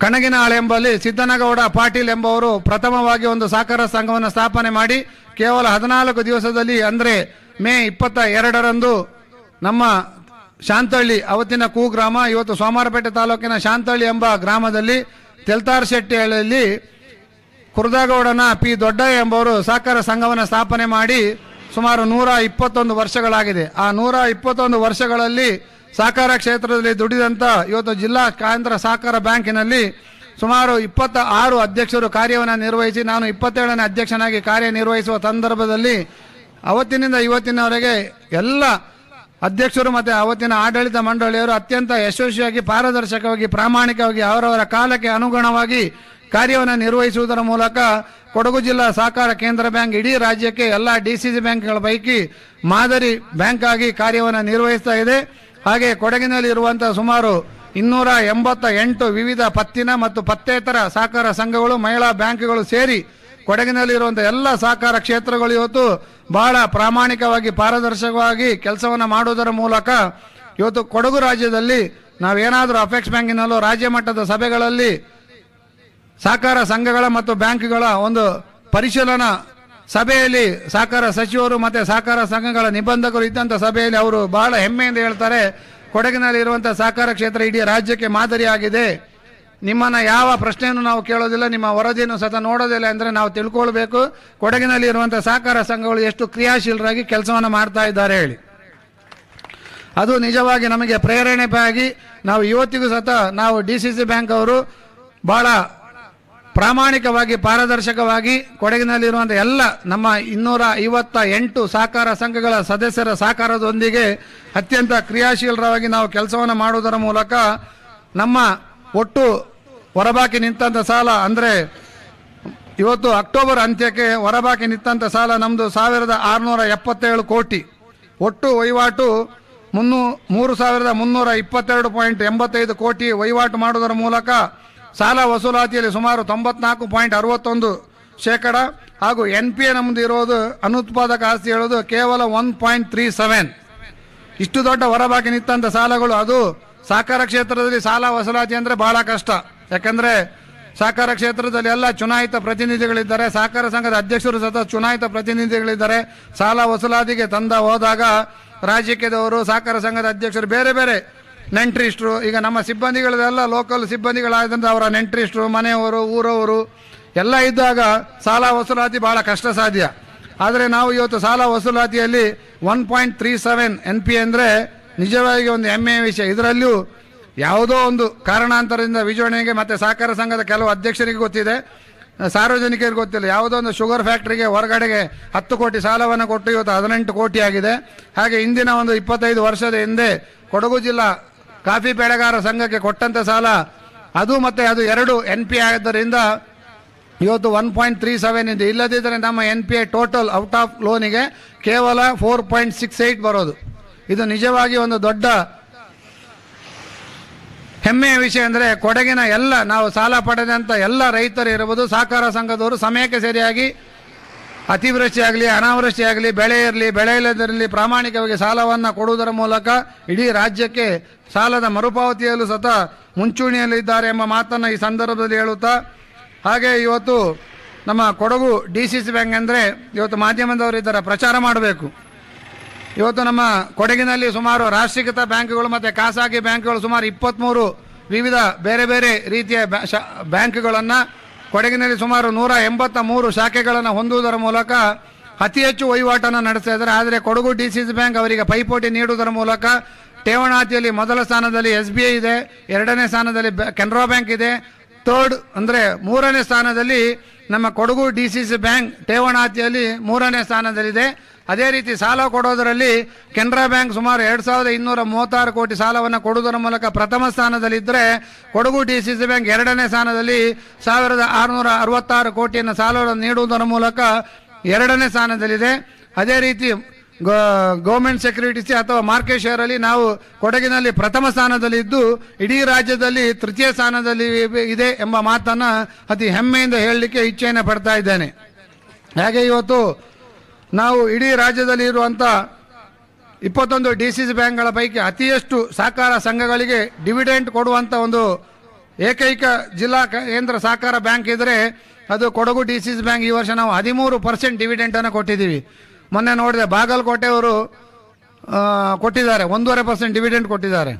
ಕಣಗಿನಾಳ್ ಎಂಬಲ್ಲಿ ಸಿದ್ದನಗೌಡ ಪಾಟೀಲ್ ಎಂಬವರು ಪ್ರಥಮವಾಗಿ ಒಂದು ಸಹಕಾರ ಸಂಘವನ್ನು ಸ್ಥಾಪನೆ ಮಾಡಿ ಕೇವಲ ಹದಿನಾಲ್ಕು ದಿವಸದಲ್ಲಿ ಅಂದರೆ ಮೇ ಇಪ್ಪತ್ತ ಎರಡರಂದು ನಮ್ಮ ಶಾಂತಳ್ಳಿ ಅವತ್ತಿನ ಕುಗ್ರಾಮ, ಇವತ್ತು ಸೋಮಾರಪೇಟೆ ತಾಲೂಕಿನ ಶಾಂತಳ್ಳಿ ಎಂಬ ಗ್ರಾಮದಲ್ಲಿ ತೆಲ್ತಾರ್ ಶೆಟ್ಟಿಹಳ್ಳಿಯಲ್ಲಿ ಕುರ್ದಾಗೌಡನ ಪಿ ದೊಡ್ಡಯ್ಯ ಎಂಬವರು ಸಹಕಾರ ಸಂಘವನ್ನು ಸ್ಥಾಪನೆ ಮಾಡಿ ಸುಮಾರು ನೂರ ಇಪ್ಪತ್ತೊಂದು ವರ್ಷಗಳಾಗಿದೆ. ಆ ನೂರ ಇಪ್ಪತ್ತೊಂದು ವರ್ಷಗಳಲ್ಲಿ ಸಹಕಾರ ಕ್ಷೇತ್ರದಲ್ಲಿ ದುಡಿದಂಥ ಇವತ್ತು ಜಿಲ್ಲಾ ಕೇಂದ್ರ ಸಹಕಾರ ಬ್ಯಾಂಕಿನಲ್ಲಿ ಸುಮಾರು ಇಪ್ಪತ್ತ ಆರು ಅಧ್ಯಕ್ಷರು ಕಾರ್ಯವನ್ನು ನಿರ್ವಹಿಸಿ, ನಾನು ಇಪ್ಪತ್ತೇಳನೇ ಅಧ್ಯಕ್ಷನಾಗಿ ಕಾರ್ಯನಿರ್ವಹಿಸುವ ಸಂದರ್ಭದಲ್ಲಿ ಅವತ್ತಿನಿಂದ ಇವತ್ತಿನವರೆಗೆ ಎಲ್ಲ ಅಧ್ಯಕ್ಷರು ಮತ್ತು ಅವತ್ತಿನ ಆಡಳಿತ ಮಂಡಳಿಯವರು ಅತ್ಯಂತ ಯಶಸ್ವಿಯಾಗಿ, ಪಾರದರ್ಶಕವಾಗಿ, ಪ್ರಾಮಾಣಿಕವಾಗಿ ಅವರವರ ಕಾಲಕ್ಕೆ ಅನುಗುಣವಾಗಿ ಕಾರ್ಯವನ್ನು ನಿರ್ವಹಿಸುವುದರ ಮೂಲಕ ಕೊಡಗು ಜಿಲ್ಲಾ ಸಹಕಾರ ಕೇಂದ್ರ ಬ್ಯಾಂಕ್ ಇಡೀ ರಾಜ್ಯಕ್ಕೆ ಎಲ್ಲ ಡಿ ಸಿ ಸಿ ಬ್ಯಾಂಕ್ಗಳ ಪೈಕಿ ಮಾದರಿ ಬ್ಯಾಂಕ್ ಆಗಿ ಕಾರ್ಯವನ್ನು ನಿರ್ವಹಿಸ್ತಾ ಇದೆ. ಹಾಗೆ ಕೊಡಗಿನಲ್ಲಿ ಇರುವಂತಹ ಸುಮಾರು ಇನ್ನೂರ ಎಂಬತ್ತ ಎಂಟು ವಿವಿಧ ಪತ್ತಿನ ಮತ್ತು ಪತ್ತೇತರ ಸಹಕಾರ ಸಂಘಗಳು, ಮಹಿಳಾ ಬ್ಯಾಂಕ್ಗಳು ಸೇರಿ ಕೊಡಗಿನಲ್ಲಿ ಕೊಡಗಿನಲ್ಲಿರುವಂಥ ಎಲ್ಲ ಸಹಕಾರ ಕ್ಷೇತ್ರಗಳು ಇವತ್ತು ಬಹಳ ಪ್ರಾಮಾಣಿಕವಾಗಿ, ಪಾರದರ್ಶಕವಾಗಿ ಕೆಲಸವನ್ನು ಮಾಡುವುದರ ಮೂಲಕ ಇವತ್ತು ಕೊಡಗು ರಾಜ್ಯದಲ್ಲಿ ನಾವೇನಾದರೂ ಅಫೆಕ್ಸ್ ಬ್ಯಾಂಕಿನಲ್ಲೂ ರಾಜ್ಯ ಮಟ್ಟದ ಸಭೆಗಳಲ್ಲಿ ಸಹಕಾರ ಸಂಘಗಳ ಮತ್ತು ಬ್ಯಾಂಕ್ಗಳ ಒಂದು ಪರಿಶೀಲನಾ ಸಭೆಯಲ್ಲಿ ಸಹಕಾರ ಸಚಿವರು ಮತ್ತು ಸಹಕಾರ ಸಂಘಗಳ ನಿಬಂಧಕರು ಇದ್ದಂಥ ಸಭೆಯಲ್ಲಿ ಅವರು ಬಹಳ ಹೆಮ್ಮೆಯಿಂದ ಹೇಳ್ತಾರೆ ಕೊಡಗಿನಲ್ಲಿ ಇರುವಂಥ ಸಹಕಾರ ಕ್ಷೇತ್ರ ಇಡೀ ರಾಜ್ಯಕ್ಕೆ ಮಾದರಿಯಾಗಿದೆ. ನಿಮ್ಮನ್ನ ಯಾವ ಪ್ರಶ್ನೆಯನ್ನು ನಾವು ಕೇಳೋದಿಲ್ಲ, ನಿಮ್ಮ ವರದಿಯನ್ನು ಸತ ನೋಡೋದಿಲ್ಲ ಅಂದರೆ ನಾವು ತಿಳ್ಕೊಳ್ಬೇಕು. ಕೊಡಗಿನಲ್ಲಿ ಇರುವಂಥ ಸಹಕಾರ ಸಂಘಗಳು ಎಷ್ಟು ಕ್ರಿಯಾಶೀಲರಾಗಿ ಕೆಲಸವನ್ನು ಮಾಡ್ತಾ ಇದ್ದಾರೆ ಹೇಳಿ. ಅದು ನಿಜವಾಗಿ ನಮಗೆ ಪ್ರೇರಣೆಯಾಗಿ ನಾವು ಇವತ್ತಿಗೂ ಸತ ನಾವು ಡಿ ಸಿ ಸಿ ಬ್ಯಾಂಕ್ ಅವರು ಬಹಳ ಪ್ರಾಮಾಣಿಕವಾಗಿ, ಪಾರದರ್ಶಕವಾಗಿ ಕೊಡಗಿನಲ್ಲಿರುವಂಥ ಎಲ್ಲ ನಮ್ಮ ಇನ್ನೂರ ಐವತ್ತ ಎಂಟು ಸಹಕಾರ ಸಂಘಗಳ ಸದಸ್ಯರ ಸಹಕಾರದೊಂದಿಗೆ ಅತ್ಯಂತ ಕ್ರಿಯಾಶೀಲರವಾಗಿ ನಾವು ಕೆಲಸವನ್ನು ಮಾಡುವುದರ ಮೂಲಕ ನಮ್ಮ ಒಟ್ಟು ಹೊರಬಾಕಿ ನಿಂತಂಥ ಸಾಲ ಅಂದರೆ ಇವತ್ತು ಅಕ್ಟೋಬರ್ ಅಂತ್ಯಕ್ಕೆ ಹೊರಬಾಕಿ ನಿಂತಂಥ ಸಾಲ ನಮ್ಮದು ಸಾವಿರದ ಆರುನೂರ ಎಪ್ಪತ್ತೇಳು ಕೋಟಿ. ಒಟ್ಟು ವಹಿವಾಟು ಮುನ್ನು ಮೂರು ಸಾವಿರದ ಮುನ್ನೂರ ಇಪ್ಪತ್ತೆರಡು ಪಾಯಿಂಟ್ ಎಂಬತ್ತೈದು ಕೋಟಿ ವಹಿವಾಟು ಮಾಡುವುದರ ಮೂಲಕ ಸಾಲ ವಸೂಲಾತಿಯಲ್ಲಿ ಸುಮಾರು ತೊಂಬತ್ನಾಲ್ಕು ಪಾಯಿಂಟ್ ಅರವತ್ತೊಂದು ಶೇಕಡ ಹಾಗೂ ಎನ್ ಪಿ ಎ ನಮ್ಮದು ಇರೋದು ಅನುತ್ಪಾದಕ ಆಸ್ತಿ ಹೇಳೋದು ಕೇವಲ ಒನ್ ಪಾಯಿಂಟ್ ತ್ರೀ ಸೆವೆನ್. ಇಷ್ಟು ದೊಡ್ಡ ಹೊರಬಾಕಿ ನಿಂತಂಥ ಸಾಲಗಳು ಅದು ಸಹಕಾರ ಕ್ಷೇತ್ರದಲ್ಲಿ ಸಾಲ ವಸೂಲಾತಿ ಅಂದರೆ ಬಹಳ ಕಷ್ಟ. ಯಾಕಂದರೆ ಸಹಕಾರ ಕ್ಷೇತ್ರದಲ್ಲಿ ಎಲ್ಲ ಚುನಾಯಿತ ಪ್ರತಿನಿಧಿಗಳಿದ್ದಾರೆ. ಸಹಕಾರ ಸಂಘದ ಅಧ್ಯಕ್ಷರು ಸಹ ಚುನಾಯಿತ ಪ್ರತಿನಿಧಿಗಳಿದ್ದಾರೆ. ಸಾಲ ವಸೂಲಾತಿಗೆ ತಂದ ಹೋದಾಗ ರಾಜಕೀಯದವರು, ಸಹಕಾರ ಸಂಘದ ಅಧ್ಯಕ್ಷರು ಬೇರೆ ಬೇರೆ ನೆಂಟ್ರಿಸ್ಟ್ರು ಈಗ ನಮ್ಮ ಸಿಬ್ಬಂದಿಗಳೆಲ್ಲ ಲೋಕಲ್ ಸಿಬ್ಬಂದಿಗಳಾದಂಥ ಅವರ ನೆಂಟ್ರಿಸ್ಟ್ರು ಮನೆಯವರು, ಊರವರು ಎಲ್ಲ ಇದ್ದಾಗ ಸಾಲ ವಸೂಲಾತಿ ಬಹಳ ಕಷ್ಟ ಸಾಧ್ಯ ಆದರೆ ನಾವು ಇವತ್ತು ಸಾಲ ವಸೂಲಾತಿಯಲ್ಲಿ one point three seven N P ಅಂದರೆ ನಿಜವಾಗಿ ಒಂದು ಹೆಮ್ಮೆಯ ವಿಷಯ. ಇದರಲ್ಲಿಯೂ ಯಾವುದೋ ಒಂದು ಕಾರಣಾಂತರದಿಂದ ವಿಜೋಣೆಗೆ ಮತ್ತು ಸಹಕಾರ ಸಂಘದ ಕೆಲವು ಅಧ್ಯಕ್ಷರಿಗೆ ಗೊತ್ತಿದೆ. ಸಾರ್ವಜನಿಕರಿಗೆ ಗೊತ್ತಿಲ್ಲ. ಯಾವುದೋ ಒಂದು ಶುಗರ್ ಫ್ಯಾಕ್ಟ್ರಿಗೆ ಹೊರಗಡೆಗೆ ಹತ್ತು ಕೋಟಿ ಸಾಲವನ್ನು ಕೊಟ್ಟು ಇವತ್ತು ಹದಿನೆಂಟು ಕೋಟಿ ಆಗಿದೆ. ಹಾಗೆ ಇಂದಿನ ಒಂದು ಇಪ್ಪತ್ತೈದು ವರ್ಷದ ಹಿಂದೆ ಕೊಡಗು ಜಿಲ್ಲಾ ಕಾಫಿ ಬೆಳೆಗಾರ ಸಂಘಕ್ಕೆ ಕೊಟ್ಟಂಥ ಸಾಲ, ಅದು ಮತ್ತು ಅದು ಎರಡು ಎನ್ ಪಿ ಆದ್ದರಿಂದ ಇವತ್ತು ಒನ್ ಪಾಯಿಂಟ್ ತ್ರೀ ಸೆವೆನ್ ಇದೆ. ಇಲ್ಲದಿದ್ದರೆ ನಮ್ಮ N P I total out of ಲೋನಿಗೆ ಕೇವಲ ಫೋರ್ ಪಾಯಿಂಟ್ ಸಿಕ್ಸ್ ಏಯ್ಟ್ ಬರೋದು. ಇದು ನಿಜವಾಗಿ ಒಂದು ದೊಡ್ಡ ಹೆಮ್ಮೆಯ ವಿಷಯ ಅಂದರೆ ಕೊಡಗಿನ ಎಲ್ಲ, ನಾವು ಸಾಲ ಪಡೆದಂಥ ಎಲ್ಲ ರೈತರು ಇರಬಹುದು ಸಹಕಾರ ಸಂಘದವರು ಸಮಯಕ್ಕೆ ಸರಿಯಾಗಿ ಅತಿವೃಷ್ಟಿ ಆಗಲಿ ಅನಾವೃಷ್ಟಿ ಬೆಳೆ ಇರಲಿ, ಬೆಳೆ ಇಲ್ಲದಿರಲಿ ಪ್ರಾಮಾಣಿಕವಾಗಿ ಸಾಲವನ್ನು ಕೊಡುವುದರ ಮೂಲಕ ಇಡೀ ರಾಜ್ಯಕ್ಕೆ ಸಾಲದ ಮರುಪಾವತಿಯಲ್ಲೂ ಸತ ಮುಂಚೂಣಿಯಲ್ಲಿದ್ದಾರೆ ಎಂಬ ಮಾತನ್ನು ಈ ಸಂದರ್ಭದಲ್ಲಿ ಹೇಳುತ್ತಾ, ಹಾಗೆ ಇವತ್ತು ನಮ್ಮ Kodagu D C C bank ಅಂದರೆ ಇವತ್ತು ಮಾಧ್ಯಮದವರು ಇದರ ಪ್ರಚಾರ ಮಾಡಬೇಕು. ಇವತ್ತು ನಮ್ಮ ಕೊಡಗಿನಲ್ಲಿ ಸುಮಾರು ರಾಷ್ಟ್ರೀಕೃತ ಬ್ಯಾಂಕ್ಗಳು ಮತ್ತು ಖಾಸಗಿ ಬ್ಯಾಂಕ್ಗಳು ಸುಮಾರು ಇಪ್ಪತ್ತ್ಮೂರು ವಿವಿಧ ಬೇರೆ ಬೇರೆ ರೀತಿಯ ಬ್ಯಾಂಕ್ಗಳನ್ನು ಕೊಡಗಿನಲ್ಲಿ ಸುಮಾರು ನೂರ ಎಂಬತ್ತ ಮೂರು ಶಾಖೆಗಳನ್ನು ಹೊಂದುವುದರ ಮೂಲಕ ಅತಿ ಹೆಚ್ಚು ವಹಿವಾಟನ್ನು ನಡೆಸ್ತಾ ಇದ್ದಾರೆ. ಆದರೆ Kodagu D C C bank ಅವರಿಗೆ ಪೈಪೋಟಿ ನೀಡುವುದರ ಮೂಲಕ ಠೇವಣಾತಿಯಲ್ಲಿ ಮೊದಲ ಸ್ಥಾನದಲ್ಲಿ ಎಸ್ ಬಿ ಐ ಇದೆ, ಎರಡನೇ ಸ್ಥಾನದಲ್ಲಿ ಕೆನರಾ ಬ್ಯಾಂಕ್ ಇದೆ, ಥರ್ಡ್ ಅಂದರೆ ಮೂರನೇ ಸ್ಥಾನದಲ್ಲಿ ನಮ್ಮ Kodagu D C C bank ಠೇವಣಾತಿಯಲ್ಲಿ ಮೂರನೇ ಸ್ಥಾನದಲ್ಲಿದೆ. ಅದೇ ರೀತಿ ಸಾಲ ಕೊಡೋದರಲ್ಲಿ ಕೆನರಾ ಬ್ಯಾಂಕ್ ಸುಮಾರು ಎರಡು ಸಾವಿರದ ಇನ್ನೂರ ಮೂವತ್ತಾರು ಕೋಟಿ ಸಾಲವನ್ನು ಕೊಡುವುದರ ಮೂಲಕ ಪ್ರಥಮ ಸ್ಥಾನದಲ್ಲಿದ್ದರೆ Kodagu D C C bank ಎರಡನೇ ಸ್ಥಾನದಲ್ಲಿ ಸಾವಿರದ ಆರುನೂರ ಅರವತ್ತಾರು ಕೋಟಿಯನ್ನು ಸಾಲವನ್ನು ನೀಡುವುದರ ಮೂಲಕ ಎರಡನೇ ಸ್ಥಾನದಲ್ಲಿದೆ. ಅದೇ ರೀತಿ ಗೌರ್ಮೆಂಟ್ ಸೆಕ್ಯೂರಿಟೀಸ್ ಅಥವಾ ಮಾರ್ಕೆಟ್ ಶೇರ್ ಅಲ್ಲಿ ನಾವು ಕೊಡಗಿನಲ್ಲಿ ಪ್ರಥಮ ಸ್ಥಾನದಲ್ಲಿದ್ದು ಇಡೀ ರಾಜ್ಯದಲ್ಲಿ ತೃತೀಯ ಸ್ಥಾನದಲ್ಲಿ ಇದೆ ಎಂಬ ಮಾತನ್ನ ಅತಿ ಹೆಮ್ಮೆಯಿಂದ ಹೇಳಲಿಕ್ಕೆ ಇಚ್ಛೆಯನ್ನು ಪಡ್ತಾ ಇದ್ದೇನೆ. ಹಾಗೆ ಇವತ್ತು ನಾವು ಇಡೀ ರಾಜ್ಯದಲ್ಲಿ ಇರುವಂಥ ಇಪ್ಪತ್ತೊಂದು ಡಿ ಸಿ ಸಿ ಬ್ಯಾಂಕ್ಗಳ ಪೈಕಿ ಅತಿ ಹೆಚ್ಚು ಸಹಕಾರ ಸಂಘಗಳಿಗೆ ಡಿವಿಡೆಂಟ್ ಕೊಡುವಂಥ ಒಂದು ಏಕೈಕ ಜಿಲ್ಲಾ ಕೇಂದ್ರ ಸಹಕಾರ ಬ್ಯಾಂಕ್ ಇದ್ದರೆ ಅದು Kodagu D C C bank ಈ ವರ್ಷ ನಾವು ಹದಿಮೂರು ಪರ್ಸೆಂಟ್ ಡಿವಿಡೆಂಟನ್ನು ಕೊಟ್ಟಿದ್ದೀವಿ. ಮೊನ್ನೆ ನೋಡಿದೆ ಬಾಗಲಕೋಟೆಯವರು ಕೊಟ್ಟಿದ್ದಾರೆ, ಒಂದೂವರೆ ಪರ್ಸೆಂಟ್ ಡಿವಿಡೆಂಟ್ ಕೊಟ್ಟಿದ್ದಾರೆ.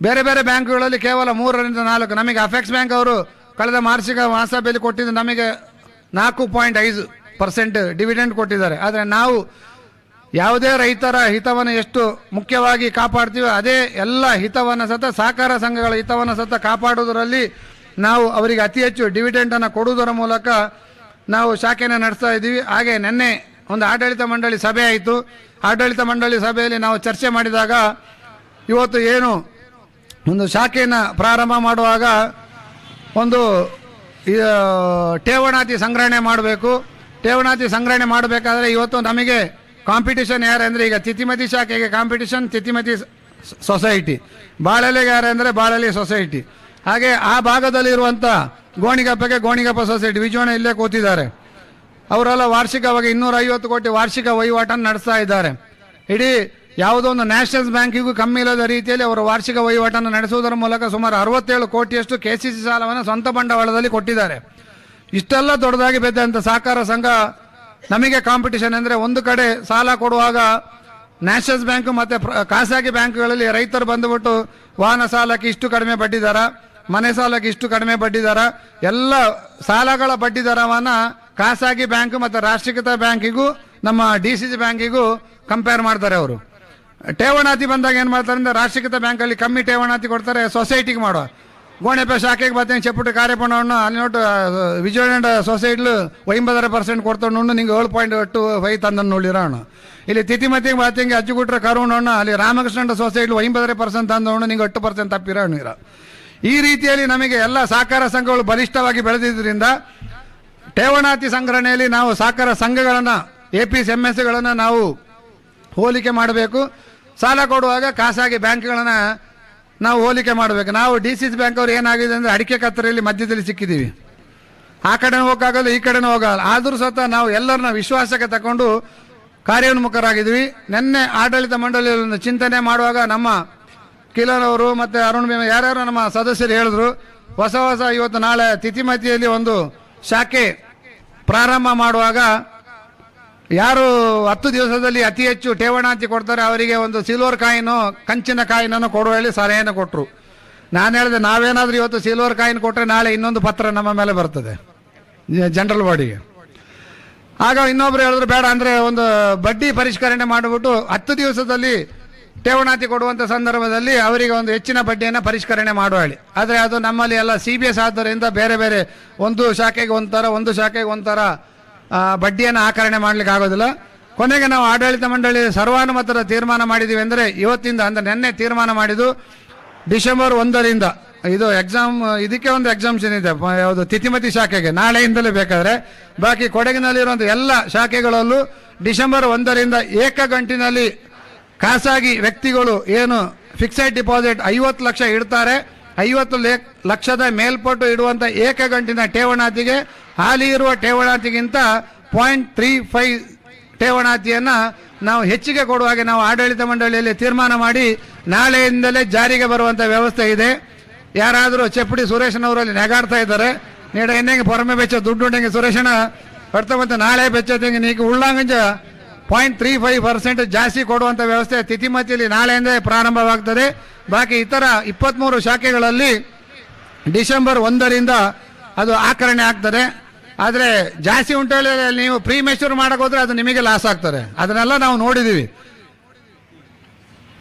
ಬೇರೆ ಬೇರೆ ಬ್ಯಾಂಕ್ಗಳಲ್ಲಿ ಕೇವಲ ಮೂರರಿಂದ ನಾಲ್ಕು, ನಮಗೆ ಅಫೆಕ್ಸ್ ಬ್ಯಾಂಕ್ ಅವರು ಕಳೆದ ಮಾರ್ಷಿಕ ಮಾಸಾಭಿಯಲ್ಲಿ ಕೊಟ್ಟಿದ್ದು ನಮಗೆ ನಾಲ್ಕು ಪಾಯಿಂಟ್ ಐದು. ಪರ್ಸೆಂಟ್ ಡಿವಿಡೆಂಡ್ ಕೊಟ್ಟಿದ್ದಾರೆ. ಆದರೆ ನಾವು ಯಾವುದೇ ರೈತರ ಹಿತವನ್ನು ಎಷ್ಟು ಮುಖ್ಯವಾಗಿ ಕಾಪಾಡ್ತೀವೋ ಅದೇ ಎಲ್ಲ ಹಿತವನ್ನು ಸತ ಸಹಕಾರ ಸಂಘಗಳ ಹಿತವನ್ನು ಸತ ಕಾಪಾಡುವುದರಲ್ಲಿ ನಾವು ಅವರಿಗೆ ಅತಿ ಹೆಚ್ಚು ಡಿವಿಡೆಂಟನ್ನು ಕೊಡುವುದರ ಮೂಲಕ ನಾವು ಶಾಖೆಯನ್ನು ನಡೆಸ್ತಾ ಇದ್ದೀವಿ. ಹಾಗೆ ನಿನ್ನೆ ಒಂದು ಆಡಳಿತ ಮಂಡಳಿ ಸಭೆ ಆಯಿತು. ಆಡಳಿತ ಮಂಡಳಿ ಸಭೆಯಲ್ಲಿ ನಾವು ಚರ್ಚೆ ಮಾಡಿದಾಗ ಇವತ್ತು ಏನು ಒಂದು ಶಾಖೆಯನ್ನು ಪ್ರಾರಂಭ ಮಾಡುವಾಗ ಒಂದು ಠೇವಣಾತಿ ಸಂಗ್ರಹಣೆ ಮಾಡಬೇಕು. ಠೇವಣಾತಿ ಸಂಗ್ರಹಣೆ ಮಾಡಬೇಕಾದ್ರೆ ಇವತ್ತು ನಮಗೆ ಕಾಂಪಿಟಿಷನ್ ಅಂದರೆ ಈಗ ತಿತಿಮತಿ ಶಾಖೆಗೆ ಕಾಂಪಿಟಿಷನ್ ತಿತಿಮತಿ ಸೊಸೈಟಿ ಯಾರು ಅಂದರೆ ಬಾಳಲಿ ಸೊಸೈಟಿ ಹಾಗೆ ಆ ಭಾಗದಲ್ಲಿರುವಂಥ ಗೋಣಿಗಪ್ಪಗೆ ಗೋಣಿಗಪ್ಪ ಸೊಸೈಟಿ ವಿಜೋಣ ಇಲ್ಲೇ ಕೂತಿದ್ದಾರೆ. ಅವರೆಲ್ಲ ವಾರ್ಷಿಕವಾಗಿ ಇನ್ನೂರ ಐವತ್ತು ಕೋಟಿ ವಾರ್ಷಿಕ ವಹಿವಾಟನ್ನು ನಡೆಸ್ತಾ ಇದ್ದಾರೆ. ಇಡೀ ಯಾವುದೋ ಒಂದು ನ್ಯಾಷನಲ್ ಬ್ಯಾಂಕಿಗೂ ಕಮ್ಮಿ ಇಲ್ಲದ ರೀತಿಯಲ್ಲಿ ಅವರು ವಾರ್ಷಿಕ ವಹಿವಾಟನ್ನು ನಡೆಸುವುದರ ಮೂಲಕ ಸುಮಾರು ಅರವತ್ತೇಳು ಕೋಟಿಯಷ್ಟು ಕೆ ಸಿ ಸಿ ಸಾಲವನ್ನು ಸ್ವಂತ ಬಂಡವಾಳದಲ್ಲಿ ಕೊಟ್ಟಿದ್ದಾರೆ. ಇಷ್ಟೆಲ್ಲ ದೊಡ್ಡದಾಗಿ ಬೆದ್ದಂಥ ಸಹಕಾರ ಸಂಘ ನಮಗೆ ಕಾಂಪಿಟಿಷನ್ ಅಂದರೆ ಒಂದು ಕಡೆ ಸಾಲ ಕೊಡುವಾಗ ನ್ಯಾಷನಲ್ ಬ್ಯಾಂಕ್ ಮತ್ತೆ ಖಾಸಗಿ ಬ್ಯಾಂಕ್ಗಳಲ್ಲಿ ರೈತರು ಬಂದುಬಿಟ್ಟು ವಾಹನ ಸಾಲಕ್ಕೆ ಇಷ್ಟು ಕಡಿಮೆ ಬಡ್ಡಿ ದರ ಮನೆ ಸಾಲಕ್ಕೆ ಇಷ್ಟು ಕಡಿಮೆ ಬಡ್ಡಿ ದರ ಎಲ್ಲ ಸಾಲಗಳ ಬಡ್ಡಿ ದರವನ್ನ ಖಾಸಗಿ ಬ್ಯಾಂಕ್ ಮತ್ತು ರಾಷ್ಟ್ರೀಕೃತ ಬ್ಯಾಂಕಿಗೂ ನಮ್ಮ ಡಿ ಸಿ ಸಿ ಬ್ಯಾಂಕಿಗೂ ಕಂಪೇರ್ ಮಾಡ್ತಾರೆ ಅವರು. ಠೇವಣಾತಿ ಬಂದಾಗ ಏನು ಮಾಡ್ತಾರೆ ಅಂದ್ರೆ ರಾಷ್ಟ್ರೀಕೃತ ಬ್ಯಾಂಕಲ್ಲಿ ಕಮ್ಮಿ ಠೇವಣಾತಿ ಕೊಡ್ತಾರೆ ಸೊಸೈಟಿಗೆ ಮಾಡುವ. ಗೋಣೆಪ ಶಾಖೆಗೆ బతే ಕಾರ್ಯಪಣವನ್ನು ಅಲ್ಲಿ ನೋಟು ವಿಜಯನಗರ ಸೊಸೈಟಿಲು ಒಂಬತ್ತರ ಪರ್ಸೆಂಟ್ ಕೊಡ್ಕೊಂಡು ನಿಂಗೆ ಏಳು ಪಾಯಿಂಟ್ ಎಟ್ಟು ಫೈವ್ ತಂದನ್ನು ನೋಡಿರೋಣ ಇಲ್ಲಿ ತಿಥಿಮತಿಗೆ ಬಾತಿಂಗೆ ಅಚ್ಚುಗುಟ್ರ ಕರುಣಣ್ಣ, ಅಲ್ಲಿ ರಾಮಕೃಷ್ಣ ಸೊಸೈಟ್ಲು ಒಂಬತ್ತರ ಪರ್ಸೆಂಟ್ ತಂದವನು ನಿಂಗೆ ಎಟ್ಟು ಪರ್ಸೆಂಟ್ ತಪ್ಪಿರೋಣ ಇರ ಈ ರೀತಿಯಲ್ಲಿ ನಮಗೆ ಎಲ್ಲ ಸಹಕಾರ ಸಂಘಗಳು ಬಲಿಷ್ಠವಾಗಿ ಬೆಳೆದಿದ್ದರಿಂದ ಠೇವಣಾತಿ ಸಂಗ್ರಹಣೆಯಲ್ಲಿ ನಾವು ಸಹಕಾರ ಸಂಘಗಳನ್ನು ಎ ಪಿ ಎಂ ಎಸ್ಗಳನ್ನು ನಾವು ಹೋಲಿಕೆ ಮಾಡಬೇಕು. ಸಾಲ ಕೊಡುವಾಗ ಖಾಸಗಿ ಬ್ಯಾಂಕ್ಗಳನ್ನು ನಾವು ಹೋಲಿಕೆ ಮಾಡಬೇಕು. ನಾವು ಡಿ ಸಿ ಬ್ಯಾಂಕ್ ಅವ್ರು ಏನಾಗಿದೆ ಅಂದರೆ ಅಡಿಕೆ ಕತ್ತರಿಯಲ್ಲಿ ಮಧ್ಯದಲ್ಲಿ ಸಿಕ್ಕಿದ್ದೀವಿ. ಆ ಕಡೆ ಹೋಗಕ್ಕಾಗಲ್ಲ, ಈ ಕಡೆನೂ ಹೋಗಲ್ಲ. ಆದರೂ ಸಹ ನಾವು ಎಲ್ಲರನ್ನ ವಿಶ್ವಾಸಕ್ಕೆ ತಗೊಂಡು ಕಾರ್ಯೋನ್ಮುಖರಾಗಿದ್ವಿ ನಿನ್ನೆ ಆಡಳಿತ ಮಂಡಳಿಯಲ್ಲಿ ಒಂದು ಚಿಂತನೆ ಮಾಡುವಾಗ ನಮ್ಮ ಕಿಲನ್ ಅವರು ಮತ್ತು ಅರುಣ್ ಭೀಮ ಯಾರ್ಯಾರು ನಮ್ಮ ಸದಸ್ಯರು ಹೇಳಿದ್ರು, ಹೊಸ ಹೊಸ ಇವತ್ತು ನಾಳೆ ತಿಥಿಮತಿಯಲ್ಲಿ ಒಂದು ಶಾಖೆ ಪ್ರಾರಂಭ ಮಾಡುವಾಗ ಯಾರು ಹತ್ತು ದಿವಸದಲ್ಲಿ ಅತಿ ಹೆಚ್ಚು ಠೇವಣಾತಿ ಕೊಡ್ತಾರೆ ಅವರಿಗೆ ಒಂದು ಸಿಲ್ವರ್ ಕಾಯಿನು ಕಂಚಿನ ಕಾಯಿನನ್ನು ಕೊಡುವ ಹೇಳಿ ಸಲಹೆಯನ್ನು ಕೊಟ್ಟರು ನಾನು ಹೇಳಿದೆ, ನಾವೇನಾದರೂ ಇವತ್ತು ಸಿಲ್ವರ್ ಕಾಯಿನ್ ಕೊಟ್ಟರೆ ನಾಳೆ ಇನ್ನೊಂದು ಪತ್ರ ನಮ್ಮ ಮೇಲೆ ಬರ್ತದೆ ಜನರಲ್ ಬಾಡಿಗೆ ಆಗ ಇನ್ನೊಬ್ರು ಹೇಳಿದ್ರು, ಬೇಡ, ಅಂದರೆ ಒಂದು ಬಡ್ಡಿ ಪರಿಷ್ಕರಣೆ ಮಾಡಿಬಿಟ್ಟು ಹತ್ತು ದಿವಸದಲ್ಲಿ ಠೇವಣಾತಿ ಕೊಡುವಂಥ ಸಂದರ್ಭದಲ್ಲಿ ಅವರಿಗೆ ಒಂದು ಹೆಚ್ಚಿನ ಬಡ್ಡಿಯನ್ನು ಪರಿಷ್ಕರಣೆ ಮಾಡುವ ಹೇಳಿ. ಆದರೆ ಅದು ನಮ್ಮಲ್ಲಿ ಎಲ್ಲ ಸಿ ಬಿ ಎಸ್ ಆದ್ದರಿಂದ ಬೇರೆ ಬೇರೆ ಒಂದು ಶಾಖೆಗೆ ಒಂಥರ, ಒಂದು ಶಾಖೆಗೆ ಒಂಥರ ಬಡ್ಡಿಯನ್ನು ಆಕರಣೆ ಮಾಡ್ಲಿಕ್ಕೆ ಆಗೋದಿಲ್ಲ. ಕೊನೆಗೆ ನಾವು ಆಡಳಿತ ಮಂಡಳಿ ಸರ್ವಾನುಮತದ ತೀರ್ಮಾನ ಮಾಡಿದ್ದೀವಿ ಅಂದರೆ ಇವತ್ತಿಂದ ಅಂದರೆ ನಿನ್ನೆ ತೀರ್ಮಾನ ಮಾಡಿದ್ದು ಡಿಸೆಂಬರ್ ಒಂದರಿಂದ. ಇದು ಎಕ್ಸಾಮ್ ಇದಕ್ಕೆ ಒಂದು ಎಕ್ಸಾಮ್ಷನ್ ಇದೆ ಯಾವುದು ತಿಥಿಮತಿ ಶಾಖೆಗೆ. ನಾಳೆಯಿಂದಲೇ ಬೇಕಾದರೆ. ಬಾಕಿ ಕೊಡಗಿನಲ್ಲಿರುವಂಥ ಎಲ್ಲ ಶಾಖೆಗಳಲ್ಲೂ ಡಿಸೆಂಬರ್ ಒಂದರಿಂದ ಏಕಗಂಟಿನಲ್ಲಿ ಖಾಸಗಿ ವ್ಯಕ್ತಿಗಳು ಏನು ಫಿಕ್ಸೆಡ್ ಡಿಪಾಸಿಟ್ ಐವತ್ತು ಲಕ್ಷ ಇಡ್ತಾರೆ, ಐವತ್ತು ಲಕ್ಷದ ಮೇಲ್ಪಟ್ಟು ಇಡುವಂಥ ಏಕಗಂಟಿನ ಠೇವಣಾತಿಗೆ ಹಾಲಿ ಇರುವ ಠೇವಣಾತಿಗಿಂತ ಪಾಯಿಂಟ್ ತ್ರೀ ಫೈವ್ ಠೇವಣಾತಿಯನ್ನು ನಾವು ಹೆಚ್ಚಿಗೆ ಕೊಡುವ ಹಾಗೆ ನಾವು ಆಡಳಿತ ಮಂಡಳಿಯಲ್ಲಿ ತೀರ್ಮಾನ ಮಾಡಿ ನಾಳೆಯಿಂದಲೇ ಜಾರಿಗೆ ಬರುವಂಥ ವ್ಯವಸ್ಥೆ ಇದೆ. ಯಾರಾದರೂ ಚಪ್ಪಡಿ ಸುರೇಶನವರಲ್ಲಿ ನೆಗಾಡ್ತಾ ಇದ್ದಾರೆ. ನೀಡ ಎಣ್ಣೆಗೆ ಪೊರಮೆ ಬೆಚ್ಚ ದುಡ್ಡು ಉಂಡೆಂಗೆ ಸುರೇಶನ ಮತ್ತೆ ನಾಳೆ ಬೆಚ್ಚದಂಗೆ ನೀವು ಉಳ್ಳಾಂಗಂಜ ಪಾಯಿಂಟ್ ತ್ರೀ ಫೈವ್ ಪರ್ಸೆಂಟ್ ಜಾಸ್ತಿ ಕೊಡುವಂಥ ವ್ಯವಸ್ಥೆ ತಿಥಿಮತಿಯಲ್ಲಿ ನಾಳೆಯಿಂದ ಪ್ರಾರಂಭವಾಗ್ತದೆ. ಬಾಕಿ ಇತರ ಇಪ್ಪತ್ಮೂರು ಶಾಖೆಗಳಲ್ಲಿ ಡಿಸೆಂಬರ್ ಒಂದರಿಂದ ಅದು ಆಕರಣೆ ಆಗ್ತದೆ. ಆದರೆ ಜಾಸ್ತಿ ಉಂಟು ನೀವು ಪ್ರೀ ಮೆಚೂರ್ ಮಾಡಕ್ ಹೋದ್ರೆ ಅದು ನಿಮಗೆ ಲಾಸ್ ಆಗ್ತದೆ. ಅದನ್ನೆಲ್ಲ ನಾವು ನೋಡಿದ್ದೀವಿ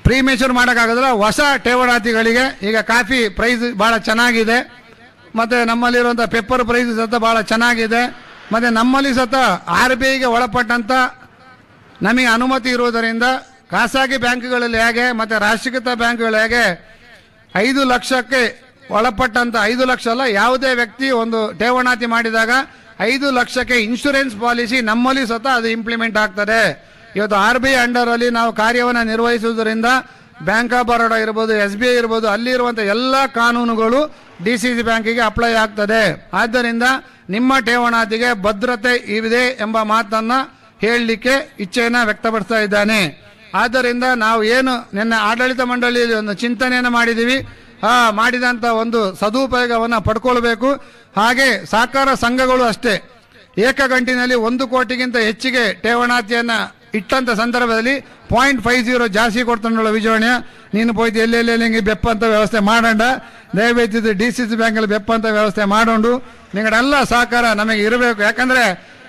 ಪ್ರೀ ಮೆಚೂರ್ ಮಾಡೋಕ್ಕಾಗೋದಿಲ್ಲ ಹೊಸ ಠೇವಣಾತಿಗಳಿಗೆ ಈಗ ಕಾಫಿ ಪ್ರೈಸ್ ಭಾಳ ಚೆನ್ನಾಗಿದೆ. ಮತ್ತು ನಮ್ಮಲ್ಲಿರುವಂಥ ಪೆಪ್ಪರ್ ಪ್ರೈಸ್ ಸತ ಭಾಳ ಚೆನ್ನಾಗಿದೆ. ಮತ್ತು ನಮ್ಮಲ್ಲಿ ಸತ ಆರ್ ಬಿ ಐಗೆ ಒಳಪಟ್ಟಂಥ ನಮಗೆ ಅನುಮತಿ ಇರುವುದರಿಂದ ಖಾಸಗಿ ಬ್ಯಾಂಕ್ಗಳಲ್ಲಿ ಹೇಗೆ, ಮತ್ತು ರಾಷ್ಟ್ರೀಕೃತ ಬ್ಯಾಂಕ್ಗಳು ಹೇಗೆ ಐದು ಲಕ್ಷಕ್ಕೆ ಒಳಪಟ್ಟಂತ ಐದು ಲಕ್ಷ ಅಲ್ಲ, ಯಾವುದೇ ವ್ಯಕ್ತಿ ಒಂದು ಠೇವಣಾತಿ ಮಾಡಿದಾಗ ಐದು ಲಕ್ಷಕ್ಕೆ ಇನ್ಶೂರೆನ್ಸ್ ಪಾಲಿಸಿ ನಮ್ಮಲ್ಲಿ ಸತ ಅದು ಇಂಪ್ಲಿಮೆಂಟ್ ಆಗ್ತದೆ. ಇವತ್ತು ಆರ್ ಬಿ ಐ ಅಂಡರಲ್ಲಿ ನಾವು ಕಾರ್ಯವನ್ನು ನಿರ್ವಹಿಸುವುದರಿಂದ ಬ್ಯಾಂಕ್ ಆಫ್ ಬರೋಡಾ ಇರ್ಬೋದು, ಎಸ್ ಬಿ ಐ ಇರ್ಬೋದು ಅಲ್ಲಿರುವಂಥ ಎಲ್ಲ ಕಾನೂನುಗಳು ಡಿ ಸಿ ಸಿ ಬ್ಯಾಂಕಿಗೆ ಅಪ್ಲೈ ಆಗ್ತದೆ. ಆದ್ದರಿಂದ ನಿಮ್ಮ ಠೇವಣಾತಿಗೆ ಭದ್ರತೆ ಇದೆ ಎಂಬ ಮಾತನ್ನ ಹೇಳಲಿಕ್ಕೆ ಇಚ್ಛೆಯನ್ನು ವ್ಯಕ್ತಪಡಿಸ್ತಾ ಇದ್ದಾನೆ. ಆದ್ದರಿಂದ ನಾವು ಏನು, ನಿನ್ನೆ ಆಡಳಿತ ಮಂಡಳಿಯಲ್ಲಿ ಒಂದು ಚಿಂತನೆಯನ್ನು ಮಾಡಿದ್ದೀವಿ. ಮಾಡಿದಂಥ ಒಂದು ಸದುಪಯೋಗವನ್ನು ಪಡ್ಕೊಳ್ಬೇಕು. ಹಾಗೆ ಸಹಕಾರ ಸಂಘಗಳು ಅಷ್ಟೇ. ಏಕಗಂಟಿನಲ್ಲಿ ಒಂದು ಕೋಟಿಗಿಂತ ಹೆಚ್ಚಿಗೆ ಠೇವಣಾತಿಯನ್ನು ಇಟ್ಟಂಥ ಸಂದರ್ಭದಲ್ಲಿ ಪಾಯಿಂಟ್ ಫೈವ್ ಜೀರೋ ಜಾಸ್ತಿ ಕೊಡ್ತಾನಲ್ಲ ವಿಜಯವಾಣಿ. ನೀನು ಹೋಯ್ತು ಎಲ್ಲೆಲ್ಲಿ ಹಿಂಗೆ ಬೆಪ್ಪಂತ ವ್ಯವಸ್ಥೆ ಮಾಡೋಣ ದಯವಿಟ್ಟು ಡಿ ಸಿ ಸಿ ಬ್ಯಾಂಕಲ್ಲಿ ಬೆಪ್ಪಂತ ವ್ಯವಸ್ಥೆ ಮಾಡೋಂಡು. ನಿಗಡೆಲ್ಲ ಸಹಕಾರ ನಮಗೆ ಇರಬೇಕು. ಯಾಕಂದರೆ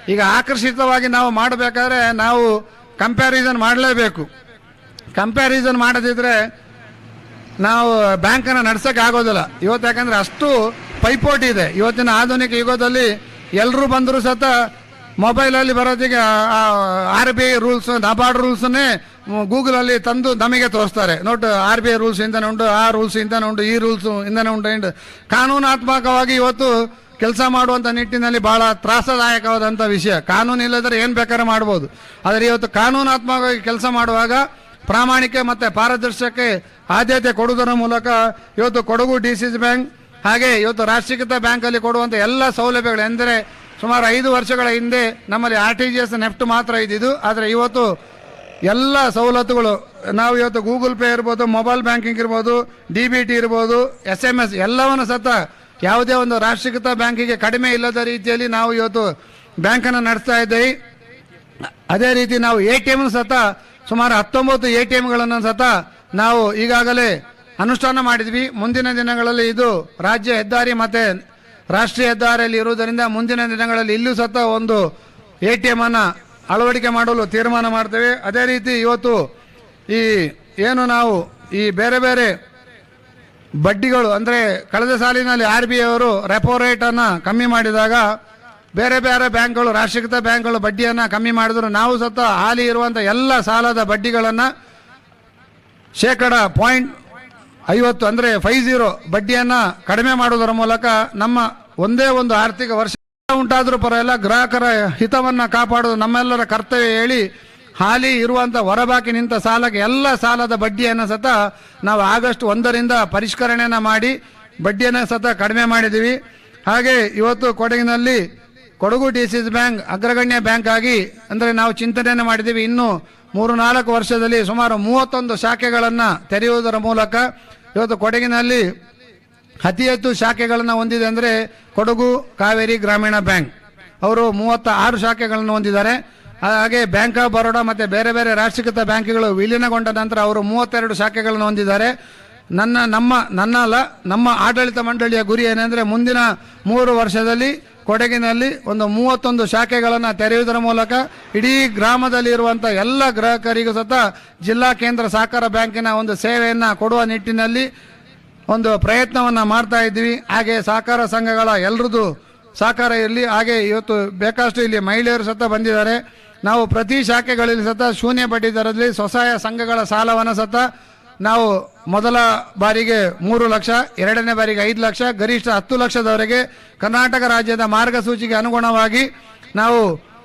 ಈಗ ಆಕರ್ಷಿತವಾಗಿ ನಾವು ಮಾಡಬೇಕಾದ್ರೆ ನಾವು ಕಂಪ್ಯಾರಿಸನ್ ಮಾಡಲೇಬೇಕು. ಕಂಪ್ಯಾರಿಸನ್ ಮಾಡದಿದ್ರೆ ನಾವು ಬ್ಯಾಂಕನ್ನು ನಡೆಸೋಕೆ ಆಗೋದಿಲ್ಲ. ಇವತ್ತು ಯಾಕಂದ್ರೆ ಅಷ್ಟು ಪೈಪೋಟಿ ಇದೆ. ಇವತ್ತಿನ ಆಧುನಿಕ ಯುಗದಲ್ಲಿ ಎಲ್ಲರೂ ಬಂದರೂ ಸತ ಮೊಬೈಲಲ್ಲಿ ಬರೋದಿಗೆ R B I rules NABARD ರೂಲ್ಸನ್ನೇ ಗೂಗಲಲ್ಲಿ ತಂದು ನಮಗೆ ತೋರಿಸ್ತಾರೆ. Note, R B I rules ಇಂದನೇ ಉಂಟು, ಆ ರೂಲ್ಸ್ ಇಂದನೇ ಉಂಟು, ಈ ರೂಲ್ಸ್ ಇಂದನೇ ಉಂಟು ಇಂದು. ಕಾನೂನಾತ್ಮಕವಾಗಿ ಇವತ್ತು ಕೆಲಸ ಮಾಡುವಂಥ ನಿಟ್ಟಿನಲ್ಲಿ ಬಹಳ ತ್ರಾಸದಾಯಕವಾದಂಥ ವಿಷಯ. ಕಾನೂನು ಇಲ್ಲದ್ರೆ ಏನು ಬೇಕಾದ್ರೆ ಮಾಡ್ಬೋದು. ಆದರೆ ಇವತ್ತು ಕಾನೂನಾತ್ಮಕವಾಗಿ ಕೆಲಸ ಮಾಡುವಾಗ ಪ್ರಾಮಾಣಿಕ ಮತ್ತು ಪಾರದರ್ಶಕಕ್ಕೆ ಆದ್ಯತೆ ಕೊಡುವುದರ ಮೂಲಕ ಇವತ್ತು Kodagu D C C bank ಹಾಗೆ ಇವತ್ತು ರಾಷ್ಟ್ರೀಕೃತ ಬ್ಯಾಂಕಲ್ಲಿ ಕೊಡುವಂಥ ಎಲ್ಲ ಸೌಲಭ್ಯಗಳು ಎಂದರೆ ಸುಮಾರು ಐದು ವರ್ಷಗಳ ಹಿಂದೆ ನಮ್ಮಲ್ಲಿ R T G S NEFT ಮಾತ್ರ ಇದ್ದಿದ್ದು. ಆದರೆ ಇವತ್ತು ಎಲ್ಲ ಸವಲತ್ತುಗಳು ನಾವು ಇವತ್ತು ಗೂಗಲ್ ಪೇ ಇರ್ಬೋದು, ಮೊಬೈಲ್ ಬ್ಯಾಂಕಿಂಗ್ ಇರ್ಬೋದು, ಡಿ ಬಿ ಟಿ ಇರ್ಬೋದು, ಎಸ್ ಎಂ ಎಸ್ ಎಲ್ಲವನ್ನು ಸತ ಯಾವುದೇ ಒಂದು ರಾಷ್ಟ್ರೀಕೃತ ಬ್ಯಾಂಕಿಗೆ ಕಡಿಮೆ ಇಲ್ಲದ ರೀತಿಯಲ್ಲಿ ನಾವು ಇವತ್ತು ಬ್ಯಾಂಕನ್ನು ನಡೆಸ್ತಾ ಇದ್ದೇವೆ. ಅದೇ ರೀತಿ ನಾವು ಎ ಟಿ ಎಂ ಸತ ಸುಮಾರು ಹತ್ತೊಂಬತ್ತು ಎ ಟಿ ಎಂಗಳನ್ನು ಸತ ನಾವು ಈಗಾಗಲೇ ಅನುಷ್ಠಾನ ಮಾಡಿದ್ವಿ. ಮುಂದಿನ ದಿನಗಳಲ್ಲಿ ಇದು ರಾಜ್ಯ ಹೆದ್ದಾರಿ ಮತ್ತೆ ರಾಷ್ಟ್ರೀಯ ಹೆದ್ದಾರಿಯಲ್ಲಿ ಇರುವುದರಿಂದ ಮುಂದಿನ ದಿನಗಳಲ್ಲಿ ಇಲ್ಲೂ ಸತ ಒಂದು ಎ ಟಿ ಎಂ ಅನ್ನ ಅಳವಡಿಕೆ ಮಾಡಲು ತೀರ್ಮಾನ ಮಾಡ್ತೇವೆ. ಅದೇ ರೀತಿ ಇವತ್ತು ಈ ಏನು ನಾವು ಈ ಬೇರೆ ಬೇರೆ ಬಡ್ಡಿಗಳು ಅಂದರೆ ಕಳೆದ ಸಾಲಿನಲ್ಲಿ ಆರ್ ಬಿ ಐ ಅವರು ರೆಪೋ ರೇಟನ್ನು ಕಮ್ಮಿ ಮಾಡಿದಾಗ ಬೇರೆ ಬೇರೆ ಬ್ಯಾಂಕ್ಗಳು, ರಾಷ್ಟ್ರೀಕೃತ ಬ್ಯಾಂಕ್ಗಳು ಬಡ್ಡಿಯನ್ನು ಕಮ್ಮಿ ಮಾಡಿದ್ರು. ನಾವು ಸತ ಹಾಲಿ ಇರುವಂಥ ಎಲ್ಲ ಸಾಲದ ಬಡ್ಡಿಗಳನ್ನು ಶೇಕಡ ಪಾಯಿಂಟ್ ಐವತ್ತು ಅಂದರೆ ಫೈವ್ ಜೀರೋ ಬಡ್ಡಿಯನ್ನು ಕಡಿಮೆ ಮಾಡುವುದರ ಮೂಲಕ ನಮ್ಮ ಒಂದೇ ಒಂದು ಆರ್ಥಿಕ ವರ್ಷ ಉಂಟಾದರೂ ಪರವಾಗಿಲ್ಲ, ಗ್ರಾಹಕರ ಹಿತವನ್ನು ಕಾಪಾಡುವುದು ನಮ್ಮೆಲ್ಲರ ಕರ್ತವ್ಯ ಹೇಳಿ ಹಾಲಿ ಇರುವಂಥ ಹೊರಬಾಕಿ ನಿಂತ ಸಾಲಕ್ಕೆ ಎಲ್ಲ ಸಾಲದ ಬಡ್ಡಿಯನ್ನು ಸತ ನಾವು ಆಗಸ್ಟ್ ಒಂದರಿಂದ ಪರಿಷ್ಕರಣೆಯನ್ನು ಮಾಡಿ ಬಡ್ಡಿಯನ್ನು ಸತ ಕಡಿಮೆ ಮಾಡಿದ್ದೀವಿ. ಹಾಗೆ ಇವತ್ತು ಕೊಡಗಿನಲ್ಲಿ ಕೊಡಗು ಡಿ ಸಿ ಬ್ಯಾಂಕ್ ಅಗ್ರಗಣ್ಯ ಬ್ಯಾಂಕ್ ಆಗಿ ಅಂದರೆ ನಾವು ಚಿಂತನೆಯನ್ನು ಮಾಡಿದ್ದೀವಿ. ಇನ್ನು ಮೂರು ನಾಲ್ಕು ವರ್ಷದಲ್ಲಿ ಸುಮಾರು ಮೂವತ್ತೊಂದು ಶಾಖೆಗಳನ್ನು ತೆರೆಯುವುದರ ಮೂಲಕ ಇವತ್ತು ಕೊಡಗಿನಲ್ಲಿ ಅತಿ ಹೆಚ್ಚು ಶಾಖೆಗಳನ್ನು ಹೊಂದಿದೆ ಅಂದರೆ ಕೊಡಗು ಕಾವೇರಿ ಗ್ರಾಮೀಣ ಬ್ಯಾಂಕ್. ಅವರು ಮೂವತ್ತ ಆರು ಶಾಖೆಗಳನ್ನು ಹೊಂದಿದ್ದಾರೆ. ಹಾಗೆ ಬ್ಯಾಂಕ್ ಆಫ್ ಬರೋಡಾ ಮತ್ತು ಬೇರೆ ಬೇರೆ ರಾಷ್ಟ್ರೀಕೃತ ಬ್ಯಾಂಕ್ಗಳು ವಿಲೀನಗೊಂಡ ನಂತರ ಅವರು ಮೂವತ್ತೆರಡು ಶಾಖೆಗಳನ್ನು ಹೊಂದಿದ್ದಾರೆ. ನನ್ನ, ನಮ್ಮ ನನ್ನ ಅಲ್ಲ ನಮ್ಮ ಆಡಳಿತ ಮಂಡಳಿಯ ಗುರಿ ಏನೆಂದರೆ ಮುಂದಿನ ಮೂರು ವರ್ಷದಲ್ಲಿ ಕೊಡಗಿನಲ್ಲಿ ಒಂದು ಮೂವತ್ತೊಂದು ಶಾಖೆಗಳನ್ನು ತೆರೆಯುವುದರ ಮೂಲಕ ಇಡೀ ಗ್ರಾಮದಲ್ಲಿ ಇರುವಂಥ ಎಲ್ಲ ಗ್ರಾಹಕರಿಗೂ ಸತ ಜಿಲ್ಲಾ ಕೇಂದ್ರ ಸಹಕಾರ ಬ್ಯಾಂಕಿನ ಒಂದು ಸೇವೆಯನ್ನು ಕೊಡುವ ನಿಟ್ಟಿನಲ್ಲಿ ಒಂದು ಪ್ರಯತ್ನವನ್ನು ಮಾಡ್ತಾ ಇದ್ದೀವಿ. ಹಾಗೆ ಸಹಕಾರ ಸಂಘಗಳ ಎಲ್ರದ್ದು ಸಹಕಾರ ಇರಲಿ. ಹಾಗೆ ಇವತ್ತು ಬೇಕಷ್ಟು ಇಲ್ಲಿ ಮಹಿಳೆಯರು ಸತ ಬಂದಿದ್ದಾರೆ. ನಾವು ಪ್ರತಿ ಶಾಖೆಗಳಲ್ಲಿ ಸತ ಶೂನ್ಯ ಬಡ್ಡಿ ದರದಲ್ಲಿ ಸ್ವಸಹಾಯ ಸಂಘಗಳ ಸಾಲವನ್ನು ಸತ ನಾವು ಮೊದಲ ಬಾರಿಗೆ ಮೂರು ಲಕ್ಷ, ಎರಡನೇ ಬಾರಿಗೆ ಐದು ಲಕ್ಷ, ಗರಿಷ್ಠ ಹತ್ತು ಲಕ್ಷದವರೆಗೆ ಕರ್ನಾಟಕ ರಾಜ್ಯದ ಮಾರ್ಗಸೂಚಿಗೆ ಅನುಗುಣವಾಗಿ ನಾವು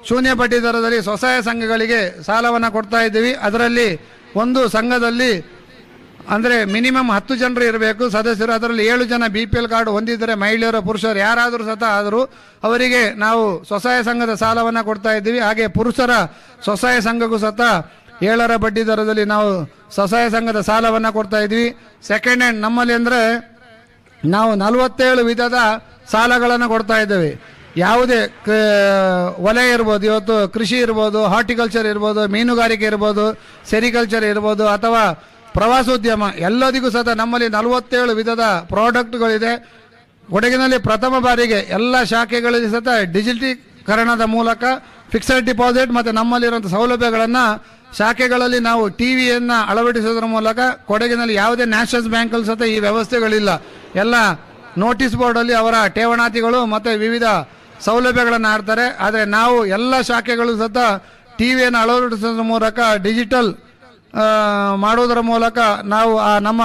ಶೂನ್ಯ ಬಡ್ಡಿ ದರದಲ್ಲಿ ಸ್ವಸಹಾಯ ಸಂಘಗಳಿಗೆ ಸಾಲವನ್ನು ಕೊಡ್ತಾ ಇದ್ದೀವಿ. ಅದರಲ್ಲಿ ಒಂದು ಸಂಘದಲ್ಲಿ ಅಂದರೆ ಮಿನಿಮಮ್ ಹತ್ತು ಜನರು ಇರಬೇಕು. ಸದಸ್ಯರು ಅದರಲ್ಲಿ ಏಳು ಜನ ಬಿ ಪಿ ಎಲ್ ಕಾರ್ಡ್ ಹೊಂದಿದ್ದರೆ ಮಹಿಳೆಯರು, ಪುರುಷರು ಯಾರಾದರೂ ಸತ ಆದರೂ ಅವರಿಗೆ ನಾವು ಸ್ವಸಹಾಯ ಸಂಘದ ಸಾಲವನ್ನು ಕೊಡ್ತಾ ಇದ್ದೀವಿ. ಹಾಗೆ ಪುರುಷರ ಸ್ವಸಹಾಯ ಸಂಘಕ್ಕೂ ಸತ ಏಳರ ಬಡ್ಡಿ ದರದಲ್ಲಿ ನಾವು ಸ್ವಸಹಾಯ ಸಂಘದ ಸಾಲವನ್ನು ಕೊಡ್ತಾ ಇದ್ವಿ. ಸೆಕೆಂಡ್ ಹ್ಯಾಂಡ್ ನಮ್ಮಲ್ಲಿ ಅಂದರೆ ನಾವು ನಲವತ್ತೇಳು ವಿಧದ ಸಾಲಗಳನ್ನು ಕೊಡ್ತಾ ಇದ್ದೇವೆ. ಯಾವುದೇ ವಲಯ ಇರ್ಬೋದು, ಇವತ್ತು ಕೃಷಿ ಇರ್ಬೋದು ಹಾರ್ಟಿಕಲ್ಚರ್ ಇರ್ಬೋದು, ಮೀನುಗಾರಿಕೆ ಇರ್ಬೋದು ಸೆರಿಕಲ್ಚರ್ ಇರ್ಬೋದು, ಅಥವಾ ಪ್ರವಾಸೋದ್ಯಮ ಎಲ್ಲದಿಗೂ ಸಹ ನಮ್ಮಲ್ಲಿ ನಲವತ್ತೇಳು ವಿಧದ ಪ್ರಾಡಕ್ಟ್ಗಳಿದೆ ಕೊಡಗಿನಲ್ಲಿ ಪ್ರಥಮ ಬಾರಿಗೆ ಎಲ್ಲ ಶಾಖೆಗಳಲ್ಲಿ ಸಹ ಡಿಜಿಟೀಕರಣದ ಮೂಲಕ ಫಿಕ್ಸೆಡ್ ಡಿಪಾಸಿಟ್ ಮತ್ತು ನಮ್ಮಲ್ಲಿರುವಂಥ ಸೌಲಭ್ಯಗಳನ್ನು ಶಾಖೆಗಳಲ್ಲಿ ನಾವು ಟಿ ವಿಯನ್ನು ಅಳವಡಿಸೋದ್ರ ಮೂಲಕ ಕೊಡಗಿನಲ್ಲಿ ಯಾವುದೇ ನ್ಯಾಷನಲ್ ಬ್ಯಾಂಕಲ್ಲಿ ಸತ ಈ ವ್ಯವಸ್ಥೆಗಳಿಲ್ಲ. ಎಲ್ಲ ನೋಟಿಸ್ ಬೋರ್ಡಲ್ಲಿ ಅವರ ಠೇವಣಾತಿಗಳು ಮತ್ತು ವಿವಿಧ ಸೌಲಭ್ಯಗಳನ್ನು ಆಡ್ತಾರೆ ಆದರೆ ನಾವು ಎಲ್ಲ ಶಾಖೆಗಳು ಸಹ ಟಿ ವಿಯನ್ನು ಅಳವಡಿಸೋದ್ರ ಮೂಲಕ ಡಿಜಿಟಲ್ ಮಾಡೋದರ ಮೂಲಕ ನಾವು ಆ ನಮ್ಮ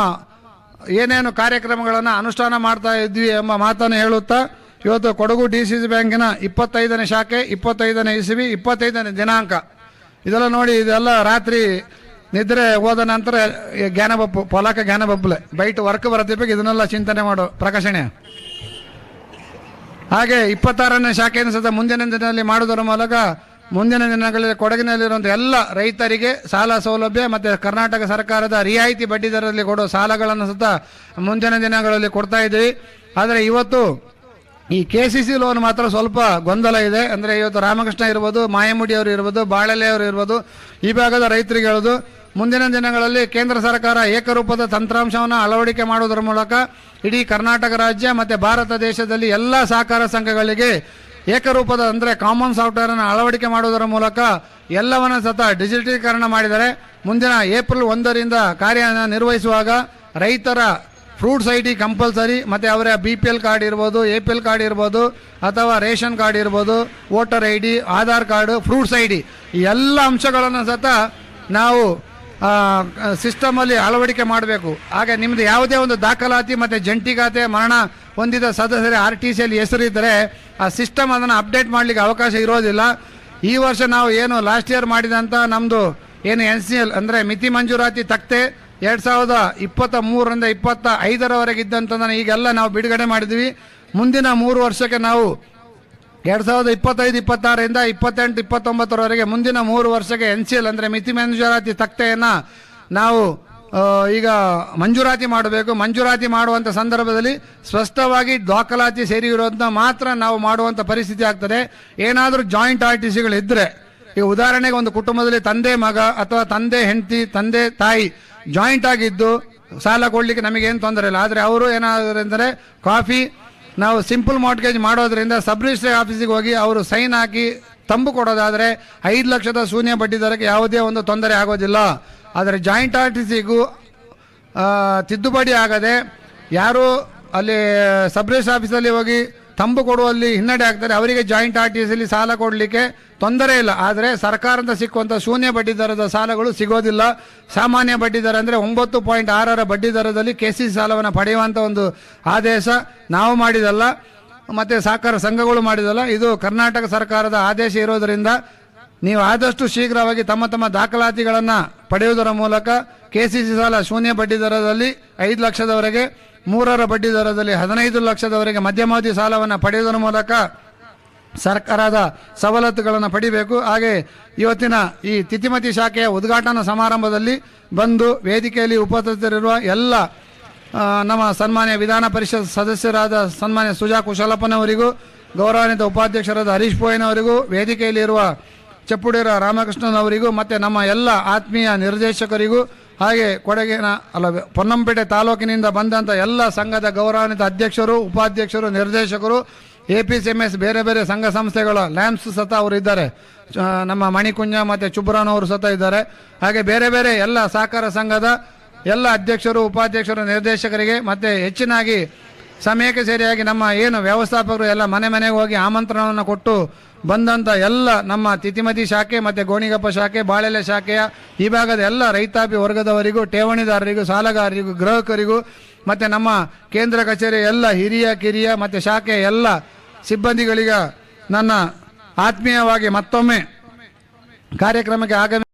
ಏನೇನು ಕಾರ್ಯಕ್ರಮಗಳನ್ನು ಅನುಷ್ಠಾನ ಮಾಡ್ತಾ ಇದ್ವಿ ಎಂಬ ಮಾತನ್ನು ಹೇಳುತ್ತಾ, ಇವತ್ತು ಕೊಡಗು ಡಿ ಸಿ ಸಿ ಬ್ಯಾಂಕಿನ ಇಪ್ಪತ್ತೈದನೇ ಶಾಖೆ, ಇಪ್ಪತ್ತೈದನೇ ಇಸವಿ, ಇಪ್ಪತ್ತೈದನೇ ದಿನಾಂಕ. ಇದೆಲ್ಲ ನೋಡಿ, ಇದೆಲ್ಲ ರಾತ್ರಿ ನಿದ್ರೆ ಹೋದ ನಂತರ ಜ್ಞಾನಬಪ್ಪು ಪೊಲಕ ಜ್ಞಾನಬಬ್ಬಲೆ ಬೈಟ್ ವರ್ಕ್ ಬರತ್ತಿಬೇಕು ಇದನ್ನೆಲ್ಲ ಚಿಂತನೆ ಮಾಡು, ಪ್ರಕಾಶಣೆ. ಹಾಗೆ ಇಪ್ಪತ್ತಾರನೇ ಶಾಖೆಯನ್ನು ಸಹ ಮುಂದಿನ ದಿನದಲ್ಲಿ ಮಾಡುವುದರ ಮೂಲಕ ಮುಂದಿನ ದಿನಗಳಲ್ಲಿ ಕೊಡಗಿನಲ್ಲಿರುವಂಥ ಎಲ್ಲ ರೈತರಿಗೆ ಸಾಲ ಸೌಲಭ್ಯ ಮತ್ತು ಕರ್ನಾಟಕ ಸರ್ಕಾರದ ರಿಯಾಯಿತಿ ಬಡ್ಡಿದರದಲ್ಲಿ ಕೊಡೋ ಸಾಲಗಳನ್ನು ಸಹ ಮುಂದಿನ ದಿನಗಳಲ್ಲಿ ಕೊಡ್ತಾ ಇದ್ದೀವಿ. ಆದರೆ ಇವತ್ತು ಈ ಕೆ ಸಿ ಸಿ ಲೋನ್ ಮಾತ್ರ ಸ್ವಲ್ಪ ಗೊಂದಲ ಇದೆ. ಅಂದರೆ ಇವತ್ತು ರಾಮಕೃಷ್ಣ ಇರ್ಬೋದು, ಮಾಯಮುಡಿ ಅವರು ಇರ್ಬೋದು, ಬಾಳಲೆ ಅವರು ಇರ್ಬೋದು, ಈ ಭಾಗದ ರೈತರಿಗೆ ಹೇಳೋದು, ಮುಂದಿನ ದಿನಗಳಲ್ಲಿ ಕೇಂದ್ರ ಸರ್ಕಾರ ಏಕರೂಪದ ತಂತ್ರಾಂಶವನ್ನು ಅಳವಡಿಕೆ ಮಾಡುವುದರ ಮೂಲಕ ಇಡೀ ಕರ್ನಾಟಕ ರಾಜ್ಯ ಮತ್ತು ಭಾರತ ದೇಶದಲ್ಲಿ ಎಲ್ಲ ಸಹಕಾರ ಸಂಘಗಳಿಗೆ ಏಕರೂಪದ ಅಂದರೆ ಕಾಮನ್ ಸಾಫ್ಟ್ವೇರನ್ನು ಅಳವಡಿಕೆ ಮಾಡುವುದರ ಮೂಲಕ ಎಲ್ಲವನ್ನ ಸತ ಡಿಜಿಟಲೀಕರಣ ಮಾಡಿದರೆ ಮುಂದಿನ ಏಪ್ರಿಲ್ ಒಂದರಿಂದ ಕಾರ್ಯ ನಿರ್ವಹಿಸುವಾಗ ರೈತರ ಫ್ರೂಟ್ಸ್ ಐ ಡಿ ಕಂಪಲ್ಸರಿ ಮತ್ತು ಅವರ ಬಿ ಪಿ ಎಲ್ ಕಾರ್ಡ್ ಇರ್ಬೋದು ಎ ಪಿ ಎಲ್ ಕಾರ್ಡ್ ಇರ್ಬೋದು, ಅಥವಾ ರೇಷನ್ ಕಾರ್ಡ್ ಇರ್ಬೋದು voter I D Aadhaar card fruits I D ಎಲ್ಲ ಅಂಶಗಳನ್ನು ಸತ ನಾವು ಸಿಸ್ಟಮಲ್ಲಿ ಅಳವಡಿಕೆ ಮಾಡಬೇಕು. ಹಾಗೆ ನಿಮ್ಮದು ಯಾವುದೇ ಒಂದು ದಾಖಲಾತಿ ಮತ್ತು ಜಂಟಿ ಖಾತೆ, ಮರಣ ಹೊಂದಿದ ಸದಸ್ಯರ ಆರ್ ಟಿ ಸಿಯಲ್ಲಿ ಹೆಸರಿದ್ದರೆ, ಆ ಸಿಸ್ಟಮ್ ಅದನ್ನು ಅಪ್ಡೇಟ್ ಮಾಡಲಿಕ್ಕೆ ಅವಕಾಶ ಇರೋದಿಲ್ಲ. ಈ ವರ್ಷ ನಾವು ಏನು ಲಾಸ್ಟ್ ಇಯರ್ ಮಾಡಿದಂಥ ನಮ್ಮದು ಏನು ಎನ್ ಸಿ ಎಲ್ ಅಂದರೆ ಮಿತಿ ಮಂಜೂರಾತಿ ತಕ್ತೆ ಎರಡು ಸಾವಿರದ ಇಪ್ಪತ್ತ ಮೂರರಿಂದ ಇಪ್ಪತ್ತ ಐದರವರೆಗೆ ಇದ್ದಂಥದ್ದನ್ನು ಈಗೆಲ್ಲ ನಾವು ಬಿಡುಗಡೆ ಮಾಡಿದ್ವಿ. ಮುಂದಿನ ಮೂರು ವರ್ಷಕ್ಕೆ ನಾವು ಎರಡು ಸಾವಿರದ ಇಪ್ಪತ್ತೈದು, ಇಪ್ಪತ್ತಾರರಿಂದ ಇಪ್ಪತ್ತೆಂಟು, ಇಪ್ಪತ್ತೊಂಬತ್ತರವರೆಗೆ ಮುಂದಿನ ಮೂರು ವರ್ಷಕ್ಕೆ ಎನ್ ಸಿ ಎಲ್ ಅಂದರೆ ಮಿತಿ ಮಂಜೂರಾತಿ ತಕ್ತೆಯನ್ನು ನಾವು ಈಗ ಮಂಜೂರಾತಿ ಮಾಡಬೇಕು. ಮಂಜೂರಾತಿ ಮಾಡುವಂಥ ಸಂದರ್ಭದಲ್ಲಿ ಸ್ಪಷ್ಟವಾಗಿ ದಾಖಲಾತಿ ಸೇರಿ ಇರೋದನ್ನ ಮಾತ್ರ ನಾವು ಮಾಡುವಂಥ ಪರಿಸ್ಥಿತಿ ಆಗ್ತದೆ. ಏನಾದರೂ ಜಾಯಿಂಟ್ ಆರ್ ಟಿ ಸಿಗಳಿದ್ದರೆ ಈಗ ಉದಾಹರಣೆಗೆ ಒಂದು ಕುಟುಂಬದಲ್ಲಿ ತಂದೆ ಮಗ ಅಥವಾ ತಂದೆ ಹೆಂಡತಿ, ತಂದೆ ತಾಯಿ ಜಾಯಿಂಟ್ ಆಗಿದ್ದು ಸಾಲ ಕೊಡಲಿಕ್ಕೆ ನಮಗೇನು ತೊಂದರೆ ಇಲ್ಲ. ಆದರೆ ಅವರು ಏನಾದರೂ ಅಂದರೆ ಕಾಫಿ ನಾವು ಸಿಂಪಲ್ ಮಾರ್ಟ್ಗೇಜ್ ಮಾಡೋದ್ರಿಂದ ಸಬ್ ರಿಜಿಸ್ಟ್ರಿ ಆಫೀಸಿಗೆ ಹೋಗಿ ಅವರು ಸೈನ್ ಹಾಕಿ ತಂಬು ಕೊಡೋದಾದರೆ ಐದು ಲಕ್ಷದ ಶೂನ್ಯ ಬಡ್ಡಿ ದರಕ್ಕೆ ಯಾವುದೇ ಒಂದು ತೊಂದರೆ ಆಗೋದಿಲ್ಲ. ಆದರೆ ಜಾಯಿಂಟ್ ಆರ್ ಟಿ ಸಿಗೂ ತಿದ್ದುಪಡಿ ಆಗದೆ ಯಾರು ಅಲ್ಲಿ ಸಬ್ ರಿಜಿಸ್ಟ್ರಿ ಆಫೀಸಲ್ಲಿ ಹೋಗಿ ತಂಬು ಕೊಡುವಲ್ಲಿ ಹಿನ್ನಡೆ ಆಗ್ತಾರೆ ಅವರಿಗೆ ಜಾಯಿಂಟ್ ಆರ್ ಟಿ ಸಿಲಿ ಕೊಡಲಿಕ್ಕೆ ತೊಂದರೆ ಇಲ್ಲ. ಆದರೆ ಸರ್ಕಾರದಿಂದ ಸಿಕ್ಕುವಂಥ ಶೂನ್ಯ ಬಡ್ಡಿ ದರದ ಸಾಲಗಳು ಸಿಗೋದಿಲ್ಲ. ಸಾಮಾನ್ಯ ಬಡ್ಡಿ ದರ ಅಂದರೆ ಒಂಬತ್ತು ಪಾಯಿಂಟ್ ಆರರ ಬಡ್ಡಿ ದರದಲ್ಲಿ ಕೆ ಸಿ ಸಾಲವನ್ನು ಪಡೆಯುವಂಥ ಒಂದು ಆದೇಶ ನಾವು ಮಾಡಿದಲ್ಲ. ಮತ್ತು ಸಹಕಾರ ಸಂಘಗಳು ಮಾಡಿದಲ್ಲ. ಇದು ಕರ್ನಾಟಕ ಸರ್ಕಾರದ ಆದೇಶ ಇರೋದರಿಂದ ನೀವು ಆದಷ್ಟು ಶೀಘ್ರವಾಗಿ ತಮ್ಮ ತಮ್ಮ ದಾಖಲಾತಿಗಳನ್ನು ಪಡೆಯುವುದರ ಮೂಲಕ ಕೆ ಸಿ ಸಿ ಸಾಲ ಶೂನ್ಯ ಬಡ್ಡಿ ದರದಲ್ಲಿ ಐದು ಲಕ್ಷದವರೆಗೆ ಮೂರರ ಬಡ್ಡಿ ದರದಲ್ಲಿ ಹದಿನೈದು ಲಕ್ಷದವರೆಗೆ ಮಧ್ಯಮಾವಧಿ ಸಾಲವನ್ನು ಪಡೆಯುವುದರ ಮೂಲಕ ಸರ್ಕಾರದ ಸವಲತ್ತುಗಳನ್ನು ಪಡಿಬೇಕು. ಹಾಗೆ ಇವತ್ತಿನ ಈ ತಿತಿಮತಿ ಶಾಖೆಯ ಉದ್ಘಾಟನಾ ಸಮಾರಂಭದಲ್ಲಿ ಬಂದು ವೇದಿಕೆಯಲ್ಲಿ ಉಪಸ್ಥಿತರಿರುವ ಎಲ್ಲ ನಮ್ಮ ಸನ್ಮಾನ್ಯ ವಿಧಾನ ಪರಿಷತ್ ಸದಸ್ಯರಾದ ಸನ್ಮಾನ್ಯ ಸುಜಾ ಕುಶಲಪ್ಪನವರಿಗೂ, ಗೌರವಾನ್ವಿತ ಉಪಾಧ್ಯಕ್ಷರಾದ ಹರೀಶ್ ಪೋಯ್ನವರಿಗೂ, ವೇದಿಕೆಯಲ್ಲಿರುವ ಚಪ್ಪುಡಿರ ರಾಮಕೃಷ್ಣನವರಿಗೂ, ಮತ್ತು ನಮ್ಮ ಎಲ್ಲ ಆತ್ಮೀಯ ನಿರ್ದೇಶಕರಿಗೂ ಹಾಗೆ ಕೊಡಗಿನ, ಅಲ್ಲ, ಪೊನ್ನಂಪೇಟೆ ತಾಲೂಕಿನಿಂದ ಬಂದಂಥ ಎಲ್ಲ ಸಂಘದ ಗೌರವಾನ್ವಿತ ಅಧ್ಯಕ್ಷರು, ಉಪಾಧ್ಯಕ್ಷರು, ನಿರ್ದೇಶಕರು A P C M S ಬೇರೆ ಬೇರೆ ಸಂಘ ಸಂಸ್ಥೆಗಳ ಲ್ಯಾಂಪ್ಸ್ ಸತ ಅವರು ಇದ್ದಾರೆ. ನಮ್ಮ ಮಣಿಕುಂಜ ಮತ್ತು ಚುಬ್ರಾನ್ ಅವರು ಸತ ಇದ್ದಾರೆ. ಹಾಗೆ ಬೇರೆ ಬೇರೆ ಎಲ್ಲ ಸಹಕಾರ ಸಂಘದ ಎಲ್ಲ ಅಧ್ಯಕ್ಷರು, ಉಪಾಧ್ಯಕ್ಷರು, ನಿರ್ದೇಶಕರಿಗೆ ಮತ್ತು ಹೆಚ್ಚಿನಾಗಿ ಸಮಯಕ್ಕೆ ಸರಿಯಾಗಿ ನಮ್ಮ ಏನು ವ್ಯವಸ್ಥಾಪಕರು ಎಲ್ಲ ಮನೆ ಮನೆಗೆ ಹೋಗಿ ಆಮಂತ್ರಣವನ್ನು ಕೊಟ್ಟು ಬಂದಂಥ ಎಲ್ಲ ನಮ್ಮ ತಿತಿಮತಿ ಶಾಖೆ ಮತ್ತು ಗೋಣಿಗಪ್ಪ ಶಾಖೆ, ಬಾಳೆಲೆ ಶಾಖೆಯ ಈ ಭಾಗದ ಎಲ್ಲ ರೈತಾಪಿ ವರ್ಗದವರಿಗೂ, ಠೇವಣಿದಾರರಿಗೂ, ಸಾಲಗಾರರಿಗೂ, ಗ್ರಾಹಕರಿಗೂ ಮತ್ತು ನಮ್ಮ ಕೇಂದ್ರ ಕಚೇರಿ ಎಲ್ಲ ಹಿರಿಯ, ಕಿರಿಯ ಮತ್ತು ಶಾಖೆಯ ಎಲ್ಲ ಸಿಬ್ಬಂದಿಗಳಿಗ ನನ್ನ ಆತ್ಮೀಯವಾಗಿ ಮತ್ತೊಮ್ಮೆ ಕಾರ್ಯಕ್ರಮಕ್ಕೆ ಆಗಮಿ